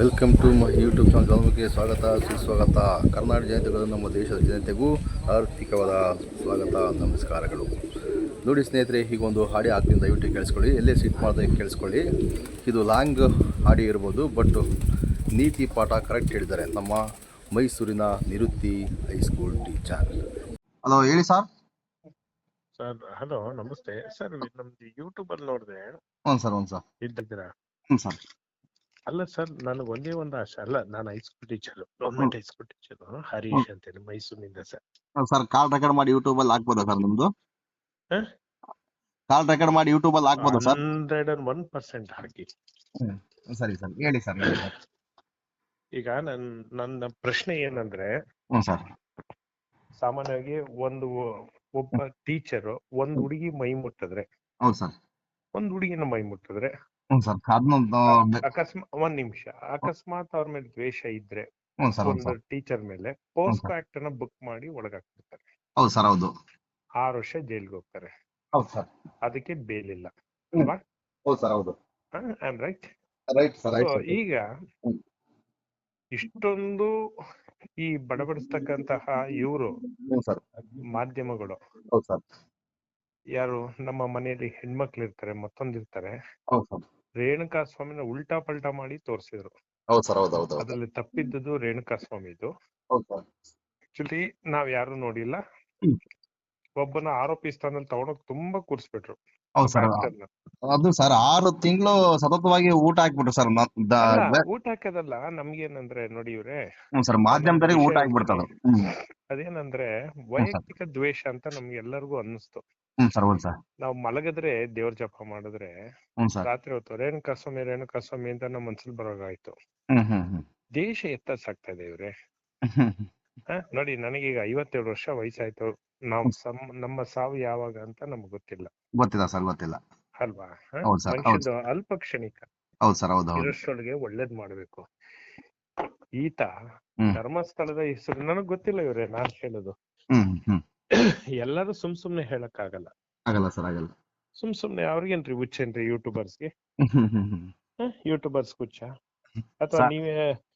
Welcome to my YouTube ಚಾನಲ್ಗೆ ಸ್ವಾಗತ ಸುಸ್ವಾಗತ. ಕರ್ನಾಟಕ ಜನತೆಗಳು ನಮ್ಮ ದೇಶದ ಜನತೆಗೂ ಆರ್ಥಿಕವಾದ ಸ್ವಾಗತ ನಮಸ್ಕಾರಗಳು. ನೋಡಿ ಸ್ನೇಹಿತರೆ ಈಗ ಒಂದು ಹಾಡಿ ಹಾಕ್ತೀನಿ ದಯವಿಟ್ಟು ಕೇಳಿಸ್ಕೊಳ್ಳಿ. ಎಲ್ಲೇ ಸಿಟ್ ಮಾಡಿದೆ ಕೇಳಿಸ್ಕೊಳ್ಳಿ. ಇದು ಲಾಂಗ್ ಹಾಡಿ ಇರ್ಬೋದು ಬಟ್ ನೀತಿ ಪಾಠ ಕರೆಕ್ಟ್ ಹೇಳಿದ್ದಾರೆ ನಮ್ಮ ಮೈಸೂರಿನ ನಿವೃತ್ತಿ ಹೈಸ್ಕೂಲ್ ಟೀಚರ್ ಹಲೋ ಹೇಳಿ ಸರ್ ಸರ್ ಹಲೋ ನಮಸ್ತೆ. ಸರ್ ನಮ್ದು ಯೂಟ್ಯೂಬ್ ಅಲ್ಲಿ ನೋಡಿದೆ. ಹ್ಞೂ ಸರ್ ಹ್ಞೂ ಸರ್ ಇದ್ದಿದ್ದೀರಾ ಹ್ಞೂ ಸರ್ ಅಲ್ಲ ಸರ್ ನನಗೆ ಒಂದೇ ಒಂದು ಆಶೆ ಅಲ್ಲ ನಾನು high school teacher government high school teacher Harish ಅಂತೇಳಿ ಮೈಸೂರಿನಿಂದ ಸರ್. ಸರ್ ಕಾಲ್ ರೆಕಾರ್ಡ್ ಮಾಡಿ ಯೂಟ್ಯೂಬಲ್ಲಿ ಹಾಕ್ಬೋದಾ ಸರ್ ನಿಮ್ದು? ಹ? ಕಾಲ್ ರೆಕಾರ್ಡ್ ಮಾಡಿ ಯೂಟ್ಯೂಬಲ್ಲಿ ಹಾಕ್ಬೋದಾ sir? Hundred and one percent ಹಾಕಿ. ಸರಿ ಸರ್ ಹೇಳಿ ಸರ್ ಹೇಳಿ ಸರ್. ಈಗ ನನ್ ನನ್ನ ಪ್ರಶ್ನೆ ಏನಂದ್ರೆ ಹ್ಞೂ ಸರ್. ಸಾಮಾನ್ಯವಾಗಿ ಒಂದು ಒಬ್ಬ ಟೀಚರ್ ಒಂದ್ ಹುಡುಗಿ ಮೈ ಮುಟ್ಟಿದ್ರೆ ಹೌದು ಸರ್. ಒಂದ್ ಹುಡುಗಿನ ಮೈ ಮುಟ್ಟಿದ್ರೆ ಹ್ಞೂ ಸರ್ ಅದನ್ನೊಂದು ಅಕಸ್ಮಾತ್ ಒಂದ್ ನಿಮಿಷ. ಅಕಸ್ಮಾತ್ ಅವ್ರ ಮೇಲೆ ದ್ವೇಷ ಇದ್ರೆ ಹ್ಞೂ ಸರ್ ಹೌದು ಒಂದು ಸರ್ ಟೀಚರ್ ಮೇಲೆ ಪೋಸ್ಟ್ ಆಕ್ಟ್ ಅನ್ನ ಬುಕ್ ಮಾಡಿ ಒಳಗಾಕ್ಬಿಡ್ತಾರೆ. ಹೌದು ಸರ್ ಹೌದು. ಆರು ವರ್ಷ ಜೈಲ್ಗೆ ಹೋಗ್ತಾರೆ. ಹೌದು ಸರ್. ಅದಕ್ಕೆ ಬೇಲ್ ಇಲ್ಲ ಅಲ್ವಾ? ಹೌದು ಸರ್ ಹೌದು. I am right right sir right sir. ಈಗ ಹ್ಮ್. ಇಷ್ಟೊಂದು ಈ ಬಡಬಡಿಸ್ತಕ್ಕಂತಹ ಇವರು ಹ್ಞೂ ಸರ್. ಮಾಧ್ಯಮಗಳು. ಹೌದು ಸರ್. ಯಾರು? ನಮ್ಮ ಮನೆಯಲ್ಲಿ ಹೆಣ್ಮಕ್ಳು ಇರ್ತಾರೆ ಮತ್ತೊಂದಿರ್ತಾರೆ. ಹೌದು ಸರ್. ರೇಣುಕಾ ಸ್ವಾಮಿನ ಉಲ್ಟಾ ಪಲ್ಟಾ ಮಾಡಿ ತೋರಿಸಿದ್ರು. ಹೌದು ಸರ್ ಹೌದು ಹೌದು ಹೌದು. ಅದ್ರಲ್ಲಿ ತಪ್ಪಿದ್ದದು ರೇಣುಕಾ ಸ್ವಾಮಿದು. ಆಕ್ಚುಲಿ ನಾವ್ ಯಾರು ನೋಡಿಲ್ಲ. ಒಬ್ಬನ ಆರೋಪಿ ಸ್ಥಾನದಲ್ಲಿ ತಗೊಂಡೋಗಿ ತುಂಬಾ ಕೂರ್ಸ್ಬಿಟ್ರು. ಹೌದು ಸರ್. ಅದು ಸರ್ ಆರು ತಿಂಗಳು ಸತತವಾಗಿ ಊಟ ಹಾಕ್ಬಿಟ್ರು ಸರ್ ಊಟ ಹಾಕೋದಲ್ಲ ನಮ್ಗೇನಂದ್ರೆ ನೋಡಿ ಇವ್ರೆ. ಮಾಧ್ಯಮದಲ್ಲಿ ಸರ್ ಮಾಧ್ಯಮದವರಿಗೆ ಊಟ ಹಾಕ್ಬಿಡ್ತದ ಹ್ಮ್. ಅದೇನಂದ್ರೆ ವೈಯಕ್ತಿಕ ದ್ವೇಷ ಅಂತ ನಮ್ಗೆ ಎಲ್ಲರಿಗೂ ಅನ್ನಿಸ್ತು ಸರ್ ಹೌದು ಸರ್. ನಾವ್ ಮಲಗಿದ್ರೆ ದೇವ್ರ ಜಪ ಮಾಡಿದ್ರೆ ಸರ್. ರಾತ್ರಿ ಹೊತ್ತು ರೇಣುಕಾ ಸ್ವಾಮಿ ರೇಣುಕಾ ಸ್ವಾಮಿ ಅಂತ ನಮ್ಮ ಮನ್ಸಲ್ಲಿ ಬರೋಗಾಯ್ತು ಹ್ಮ್ ಹ್ಮ್ ಹ್ಮ್. ದೇಶ ಎತ್ತಾಗ್ತಾ ಇದೆ ಇವ್ರೆ? ನೋಡಿ ನನಗೀಗ ಐವತ್ತೇಳು ವರ್ಷ ವಯಸ್ಸಾಯ್ತು. ನಾವ್ ಸಮ್ ನಮ್ಮ ಸಾವು ಯಾವಾಗ ಅಂತ ನಮ್ಗೆ ಗೊತ್ತಿಲ್ಲ. ಗೊತ್ತಿಲ್ಲ ಸರ್ ಗೊತ್ತಿಲ್ಲ. ಅಲ್ವಾ? ಹ? ಹೌದು ಸರ್, ಹೌದು ಮನುಷ್ಯದು ಅಲ್ಪ ಕ್ಷಣಿಕ ಹೌದು ಸರ್ ಹೌದು ಹೌದು. ಇರೋಷ್ಟೊಳಗೆ ಒಳ್ಳೇದ್ ಮಾಡ್ಬೇಕು. ಈತ ಹ್ಮ್. ಧರ್ಮಸ್ಥಳದ ಹೆಸರು ನನಗ್ ಗೊತ್ತಿಲ್ಲ ಇವ್ರೆ ನಾನ್ ಹೇಳೋದು. ಹ್ಮ್ ಹ್ಮ್ ಎಲ್ಲರೂ ಸುಮ್ ಸುಮ್ನೆ ಹೇಳಕ್ ಆಗಲ್ಲ ಆಗಲ್ಲ ಸರ್ ಆಗಲ್ಲ. ಸುಮ್ ಸುಮ್ನೆ ಅವ್ರಿಗೇನ್ರಿ ಹುಚ್ಚೇನ್ರಿ ಯೂಟ್ಯೂಬರ್ಸ್ಗೆ ಹ್ಮ್ ಹ್ಮ್ ಹ್ಮ್. ಯೂಟ್ಯೂಬರ್ಸ್ ಹುಚ್ಚ? ಅಥವಾ ನೀವೇ?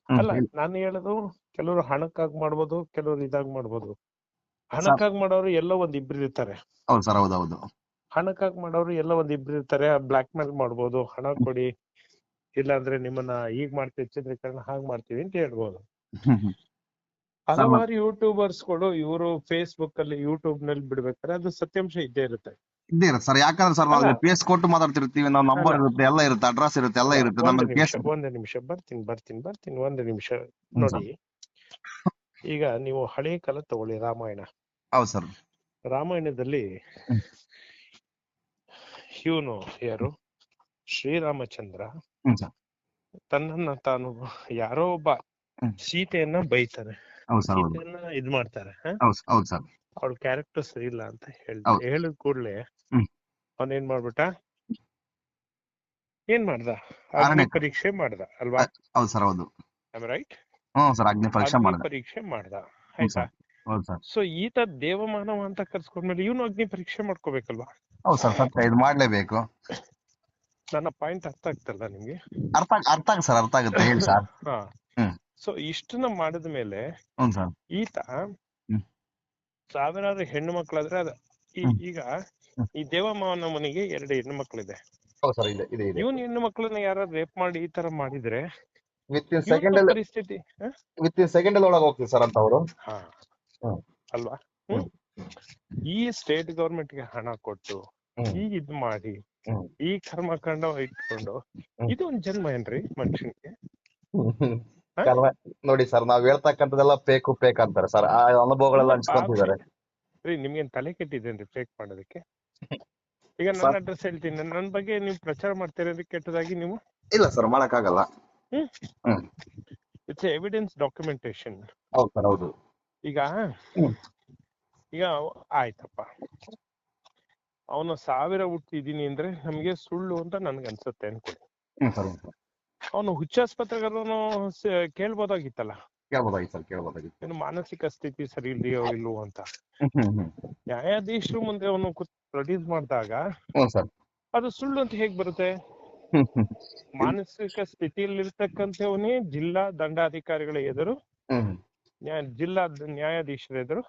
ಹ್ಮ್ ಅಲ್ಲ ಹೇಳಿ. ನಾನು ಹೇಳೋದು ಕೆಲವರು ಹಣಕ್ಕಾಗಿ ಮಾಡ್ಬೋದು ಕೆಲವರು ಇದಾಗ್ ಮಾಡ್ಬೋದು. ಹಣಕ್ಕಾಗಿ ಮಾಡೋರು ಎಲ್ಲೋ ಒಂದ್ ಇಬ್ರು ಇರ್ತಾರೆ. ಹೌದು ಸರ್ ಹೌದು ಹೌದು. ಹಣಕ್ಕಾಗಿ ಮಾಡೋರು ಎಲ್ಲೋ ಒಂದ್ ಇಬ್ರು ಇರ್ತಾರೆ ಬ್ಲಾಕ್ ಮೇಲ್ ಮಾಡ್ಬೋದು ಹಣ ಕೊಡಿ ಇಲ್ಲಾಂದ್ರೆ ನಿಮ್ಮನ್ನ ಈಗ ಮಾಡ್ತೀವಿ ಚಿತ್ರೀಕರಣ ಹಾಗ್ ಮಾಡ್ತೀವಿ ಅಂತ ಹೇಳ್ಬೋದು. ಹಲವಾರು ಯೂಟ್ಯೂಬರ್ಸ್ಗಳು ಇವರು ಫೇಸ್ಬುಕ್ ಅಲ್ಲಿ ಯೂಟ್ಯೂಬ್ನಲ್ಲಿ ಬಿಡ್ಬೇಕಾದ್ರೆ ಅದು ಸತ್ಯಾಂಶ ಇದ್ದೇ ಇರುತ್ತೆ. ಇದ್ದೇ ಇರುತ್ತೆ ಸರ್ ಯಾಕಂದ್ರೆ ಸರ್ ನಾವು. ಪೇಸ್ ಕೊಟ್ಟು ಮಾತಾಡ್ತಿರ್ತೀವಿ ನಾವು ನಂಬರ್ ಇರುತ್ತೆ ಎಲ್ಲ ಇರುತ್ತೆ ಅಡ್ರೆಸ್ ಇರುತ್ತೆ ಎಲ್ಲ ಇರುತ್ತೆ ನಿಮಿಷ ಕೇಸ್ ಒಂದ್ ನಿಮಿಷ ಬರ್ತೀನಿ ಬರ್ತೀನಿ ಬರ್ತೀನಿ ಒಂದು ನಿಮಿಷ. ನೋಡಿ ಈಗ ನೀವು ಹಳೆ ಕಾಲ ತಗೊಳ್ಳಿ ರಾಮಾಯಣ. ಹೌದು ಸರ್. ರಾಮಾಯಣದಲ್ಲಿ. ಇವನು ಯಾರು? ಶ್ರೀರಾಮಚಂದ್ರ ತನ್ನನ್ನ ತಾನು ಯಾರೋ ಒಬ್ಬ. ಸೀತೆಯನ್ನ ಬೈತಾರೆ. ಸೀತೆಯನ್ನ ಇದ್ ಮಾಡ್ತಾರೆ ಅವ್ಳ ಕ್ಯಾರೆಕ್ಟರ್ ಸರಿ ಇಲ್ಲ ಅಂತ ಹೇಳ್ದ. ಹೇಳಿದ ಕೂಡ್ಲೆ ಏನ್ ಮಾಡ್ಬಿಟ್ಟ? ಏನ್ ಮಾಡ್ದ? ಅಗ್ನಿ ಪರೀಕ್ಷೆ ಮಾಡ್ದ ಅಲ್ವಾ? ಹೌದು ಸರ್ ರೈಟ್ ಪರೀಕ್ಷೆ ಮಾಡ್ದ. ಆಯ್ತಾ? ಹೌದು ಸರ್. ಸೊ ಈತ ದೇವಮಾನವ ಅಂತ ಕರ್ಸ್ಕೊಂಡ್ಮೇಲೆ ಇವನು ಅಗ್ನಿ ಪರೀಕ್ಷೆ ಮಾಡ್ಕೋಬೇಕಲ್ವಾ? ಹೌದು ಸರ್ ಸತ್ಯ ಇದು ಮಾಡ್ಲೇಬೇಕು. ನನ್ನ ಪಾಯಿಂಟ್ ಅರ್ಥ ಆಗ್ತಲ್ಲ ನಿಮ್ಗೆ? ಅರ್ಥ ಅರ್ಥ ಆಗುತ್ತೆ ಸರ್ ಅರ್ಥ ಆಗುತ್ತೆ ಹೇಳಿ ಸರ್. ಹಾ. ಹ್ಮ್. ಸೊ ಇಷ್ಟನ್ನ ಮಾಡಿದ ಮೇಲೆ ಹ್ಞೂ ಸರ್. ಈತ ಹ್ಮ್. ಸಾವಿರಾರು ಹೆಣ್ಣು ಮಕ್ಕಳಾದ್ರೆ ಅದ. ಈ- ಹ್ಮ್. ಈಗ ಈ ದೇವಮಾವನ ಮನೆಗೆ ಎರಡು ಹೆಣ್ಣು ಮಕ್ಕಳಿದೆ ಹೌದು ಸರ್ ಇದೆ ಇದೆ ಇದೆ. ಇವನ್ ಹೆಣ್ಣು ಮಕ್ಕಳನ್ನ ಯಾರು ರೇಪ್ ಮಾಡಿ ಈ ತರ ಮಾಡಿದ್ರೆ ವಿತ್ ಇನ್ ಸೆಕೆಂಡ್ ಅಲ್ಲಿ ಪರಿಸ್ಥಿತಿ ಹ? ವಿತ್ ಇನ್ ಸೆಕೆಂಡ್ ಅಲ್ಲಿ ಒಳಗೆ ಹೋಗ್ತೀವಿ ಸರ್ ಅಂತ ಅವರು. ಹಾ. ಅಲ್ವಾ? ಈ ಸ್ಟೇಟ್ ಗವರ್ಮೆಂಟ್ಗೆ ಹಣ ಕೊಟ್ಟು ಈ ಇದ್ ಮಾಡಿ. ಈ ಕರ್ಮಕಾಂಡ ಇಟ್ಕೊಂಡು. ಇದು ಒಂದ್ ಜನ್ಮ ಏನ್ರಿ ಮನುಷ್ಯನಿಗೆ? ನೋಡಿ ಸರ್ ನಾವ್ ಹೇಳ್ತಕ್ಕಂಥದ್ದೆಲ್ಲ ಪೇಕು ಪೇಕ್ ಅಂತಾರೆ ಸರ್. ಆ ಅನುಭವಗಳೆಲ್ಲ ಹಂಚ್ಕೊಂತಿದ್ದಾರೆ. ರೀ ನಿಮ್ಗೇನ್ ತಲೆ ಕೆಟ್ಟಿದ್ದೇನ್ರಿ ಫೇಕ್ ಮಾಡೋದಕ್ಕೆ? ಈಗ ನನ್ನ ಅಡ್ರೆಸ್ ಹೇಳ್ತೀನಿ. ನನ್- ನನ್ ಬಗ್ಗೆ ನೀವು ಪ್ರಚಾರ ಮಾಡ್ತಿರೋದಕ್ಕೆ ಕೆಟ್ಟದಾಗಿ ನೀವು? ಇಲ್ಲ ಸರ್ ಮಾಡಕ್ಕಾಗಲ್ಲ. ಇಟ್ಸ್ ಎವಿಡೆನ್ಸ್ ಡಾಕ್ಯುಮೆಂಟೇಶನ್ ಹೌದು ಸರ್ ಹೌದು. ಈಗ ಈಗ ಆಯ್ತಪ್ಪ. ಅವನು ಸಾವಿರ ಹುಟ್ಟಿದೀನಿ ಅಂದ್ರೆ ನಮ್ಗೆ ಸುಳ್ಳು ಅಂತ ನನ್ಗೆ ಅನ್ಸುತ್ತೆ ಅನ್ಕೊಳ್ಳಿ ಅವನು ಹುಚ್ಚಾಸ್ಪತ್ರೆಗನು ಕೇಳ್ಬೋದಾಗಿತ್ತಲ್ಲ? ಮಾನಸಿಕ ಸ್ಥಿತಿ ಸರಿ ಇದೆಯೋ ಇಲ್ವೋ ಅಂತ. ನ್ಯಾಯಾಧೀಶರು ಮುಂದೆ ಅವನು ಪ್ರೊಡ್ಯೂಸ್ ಮಾಡಿದಾಗ ಅದು ಸುಳ್ಳು ಅಂತ ಹೇಗ್ ಬರುತ್ತೆ? ಮಾನಸಿಕ ಸ್ಥಿತಿಯಲ್ಲಿರ್ತಕ್ಕಂಥವನೇ ಜಿಲ್ಲಾ ದಂಡಾಧಿಕಾರಿಗಳ ಎದುರು ನ್ಯಾಯ ಜಿಲ್ಲಾ ನ್ಯಾಯಾಧೀಶರ ಎದುರು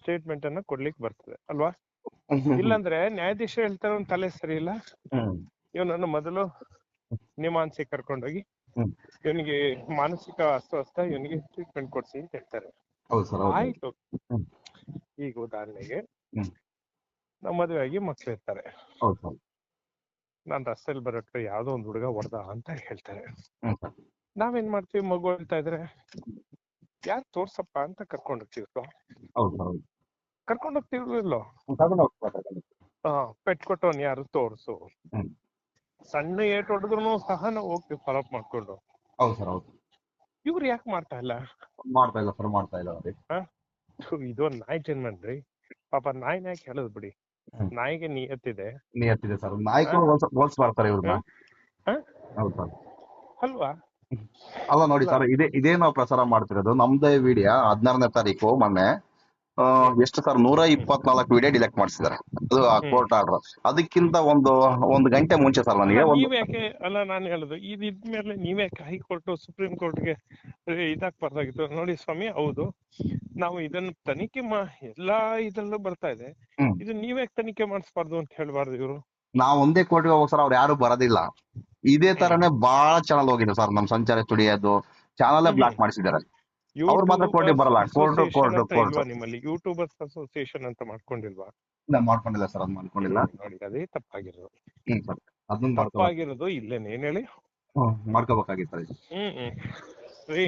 ಸ್ಟೇಟ್ಮೆಂಟ್ ಅನ್ನ ಕೊಡ್ಲಿಕ್ಕೆ ಬರ್ತದೆ ಅಲ್ವಾ? ಇಲ್ಲಾಂದ್ರೆ ನ್ಯಾಯಾಧೀಶರು ಹೇಳ್ತಾರ ಅವ್ನ್ ತಲೆ ಸರಿ ಇಲ್ಲ? ಇವನನ್ನು ಮೊದಲು ನಿಮಾನ್ಸಿ ಕರ್ಕೊಂಡೋಗಿ. ಇವನಿಗೆ ಮಾನಸಿಕ ಅಸ್ವಸ್ಥ ಇವನಿಗೆ ಟ್ರೀಟ್ಮೆಂಟ್ ಕೊಡ್ಸಿ ಅಂತ ಹೇಳ್ತಾರೆ. ಆಯ್ತು. ಈಗ ಉದಾಹರಣೆಗೆ ನಮ್ಮ ಮದುವೆ ಆಗಿ ಮಕ್ಳು ಇರ್ತಾರೆ. ನಾನ್ ರಸ್ತೆಯಲ್ಲಿ ಬರೋಟ್ರೆ ಯಾವ್ದೋ ಒಂದ್ ಹುಡುಗ ಹೊಡೆದ ಅಂತ ಹೇಳ್ತಾರೆ. ನಾವೇನ್ ಮಾಡ್ತೀವಿ? ಮಗು ಹೇಳ್ತಾ ಇದ್ರೆ? ಯಾರ್ ತೋರ್ಸಪ್ಪ ಅಂತ ಕರ್ಕೊಂಡ್ ಹೋಗ್ತೀವಿ ಹೌದು ಹೌದು. ಕರ್ಕೊಂಡ್ ಹೋಗ್ತಾರೆ ಹಾ ಪೆಟ್ ಕೊಟ್ಟವನ್ ಯಾರು ತೋರ್ಸು. ಸಣ್ಣ ಏಟ್ ಹೊಡೆದ್ರು ಸಹ ನಾವು ಹೋಗ್ತೀವಿ ಫಾಲೋ ಅಪ್ ಮಾಡ್ಕೊಂಡು. ಹೌದು ಸರ್ ಹೌದು. ಇವ್ರು ಯಾಕೆ ಮಾಡ್ತಾ ಇಲ್ಲ? ಮಾಡ್ತಾ ಇಲ್ಲ ಸರ್ ಮಾಡ್ತಾ ಇಲ್ಲ ಥು, ಇದೊಂದ್ ನಾಯಿ ಜನ್ಮನ್ರಿ ಪಾಪ ನಾಯಿ ಯಾಕೆ ಹೇಳದ್ ಬಿಡಿ. ನಾಯಿಗೆ ನಿಯತ್ತಿದೆ ನಿಯತ್ತಿದೆ ಸರ್. ನಾಯಿ ಹೋಲ್ಸ್ ಮಾಡ್ತಾರೆ ಇವ್ರನ್ನ ಹ? ಹೌದು ಸರ್. ಅಲ್ವಾ? ಅಲ್ಲ ನೋಡಿ ಸರ್ ಇದೇ ಇದೇ ನಾವು ಪ್ರಸಾರ ಮಾಡ್ತಿರೋದು ನಮ್ದೇ ವಿಡಿಯೋ ಹದಿನಾರನೇ ತಾರೀಕು ಮೊನ್ನೆ ಆ, ಎಷ್ಟು ಸರ್ ನೂರ ಇಪ್ಪತ್ನಾಲ್ಕು ವಿಡಿಯೋ ಡಿಲೆಕ್ಟ್ ಮಾಡಿಸಿದ್ದಾರೆ. ಅದು ಕೋರ್ಟ್ ಆರ್ಡರ್ ಅದಕ್ಕಿಂತ ಒಂದು ಒಂದು ಗಂಟೆ ಮುಂಚೆ ಸರ್ ನನಗೆ ನೀವ್ ಯಾಕೆ ಅಲ್ಲ ನಾನು ಹೇಳುದು ಇದು ಇದ್ಮೇಲೆ ನೀವೇ ಹೈಕೋರ್ಟ್ ಸುಪ್ರೀಂ ಕೋರ್ಟ್ಗೆ ಇದಾಗ್ಬಾರ್ದಾಗಿತ್ತು ನೋಡಿ ಸ್ವಾಮಿ ಹೌದು. ನಾವು ಇದನ್ನ ತನಿಖೆ ಮಾ ಎಲ್ಲಾ ಇದ್ರಲ್ಲೂ ಬರ್ತಾ ಇದೆ. ಇದು ನೀವೇ ತನಿಖೆ ಮಾಡಿಸ್ಬಾರ್ದು ಅಂತ ಹೇಳ್ಬಾರ್ದು ಇವರು? ನಾವ್ ಒಂದೇ ಕೋರ್ಟ್ಗೆ ಹೋಗೋ ಸರ್ ಅವ್ರು ಯಾರು ಬರೋದಿಲ್ಲ. ಇದೇ ತರನೇ ಬಹಳ ಚಾನಲ್ ಹೋಗಿದೆ ಸರ್ ನಮ್ ಸಂಚಾರ ಸ್ಟುಡಿಯೋದು. ಚಾನಲ್ ಬ್ಲಾಕ್ ಮಾಡಿಸಿದ್ದಾರೆ. ಅವ್ರು ಮಾತ್ರ court ಬರಲ್ಲ. ಕೋರ್ಟ್ ಕೋರ್ಟ್ ಕೋರ್ಟ್ ನಿಮ್ಮಲ್ಲಿ? ಯೂಟ್ಯೂಬರ್ಸ್ ಅಸೋಸಿಯೇಷನ್ ಅಂತ ಮಾಡ್ಕೊಂಡಿಲ್ವಾ? ಇಲ್ಲ ಮಾಡ್ಕೊಂಡಿಲ್ಲ ಸರ್ ಅದ್ ಮಾಡ್ಕೊಂಡಿಲ್ಲ. ನೋಡಿ ಅದೇ ತಪ್ಪಾಗಿರೋದು. ಹ್ಮ್ ಸರ್. ಅದನ್ನ ತಪ್ಪಾಗಿರೋದು ಇಲ್ಲೇನೆ ಏನ್ ಹೇಳಿ. ಮಾಡ್ಕೋಬೇಕಾಗಿತ್ತು ಹ್ಮ್ ಹ್ಮ್. ರೀ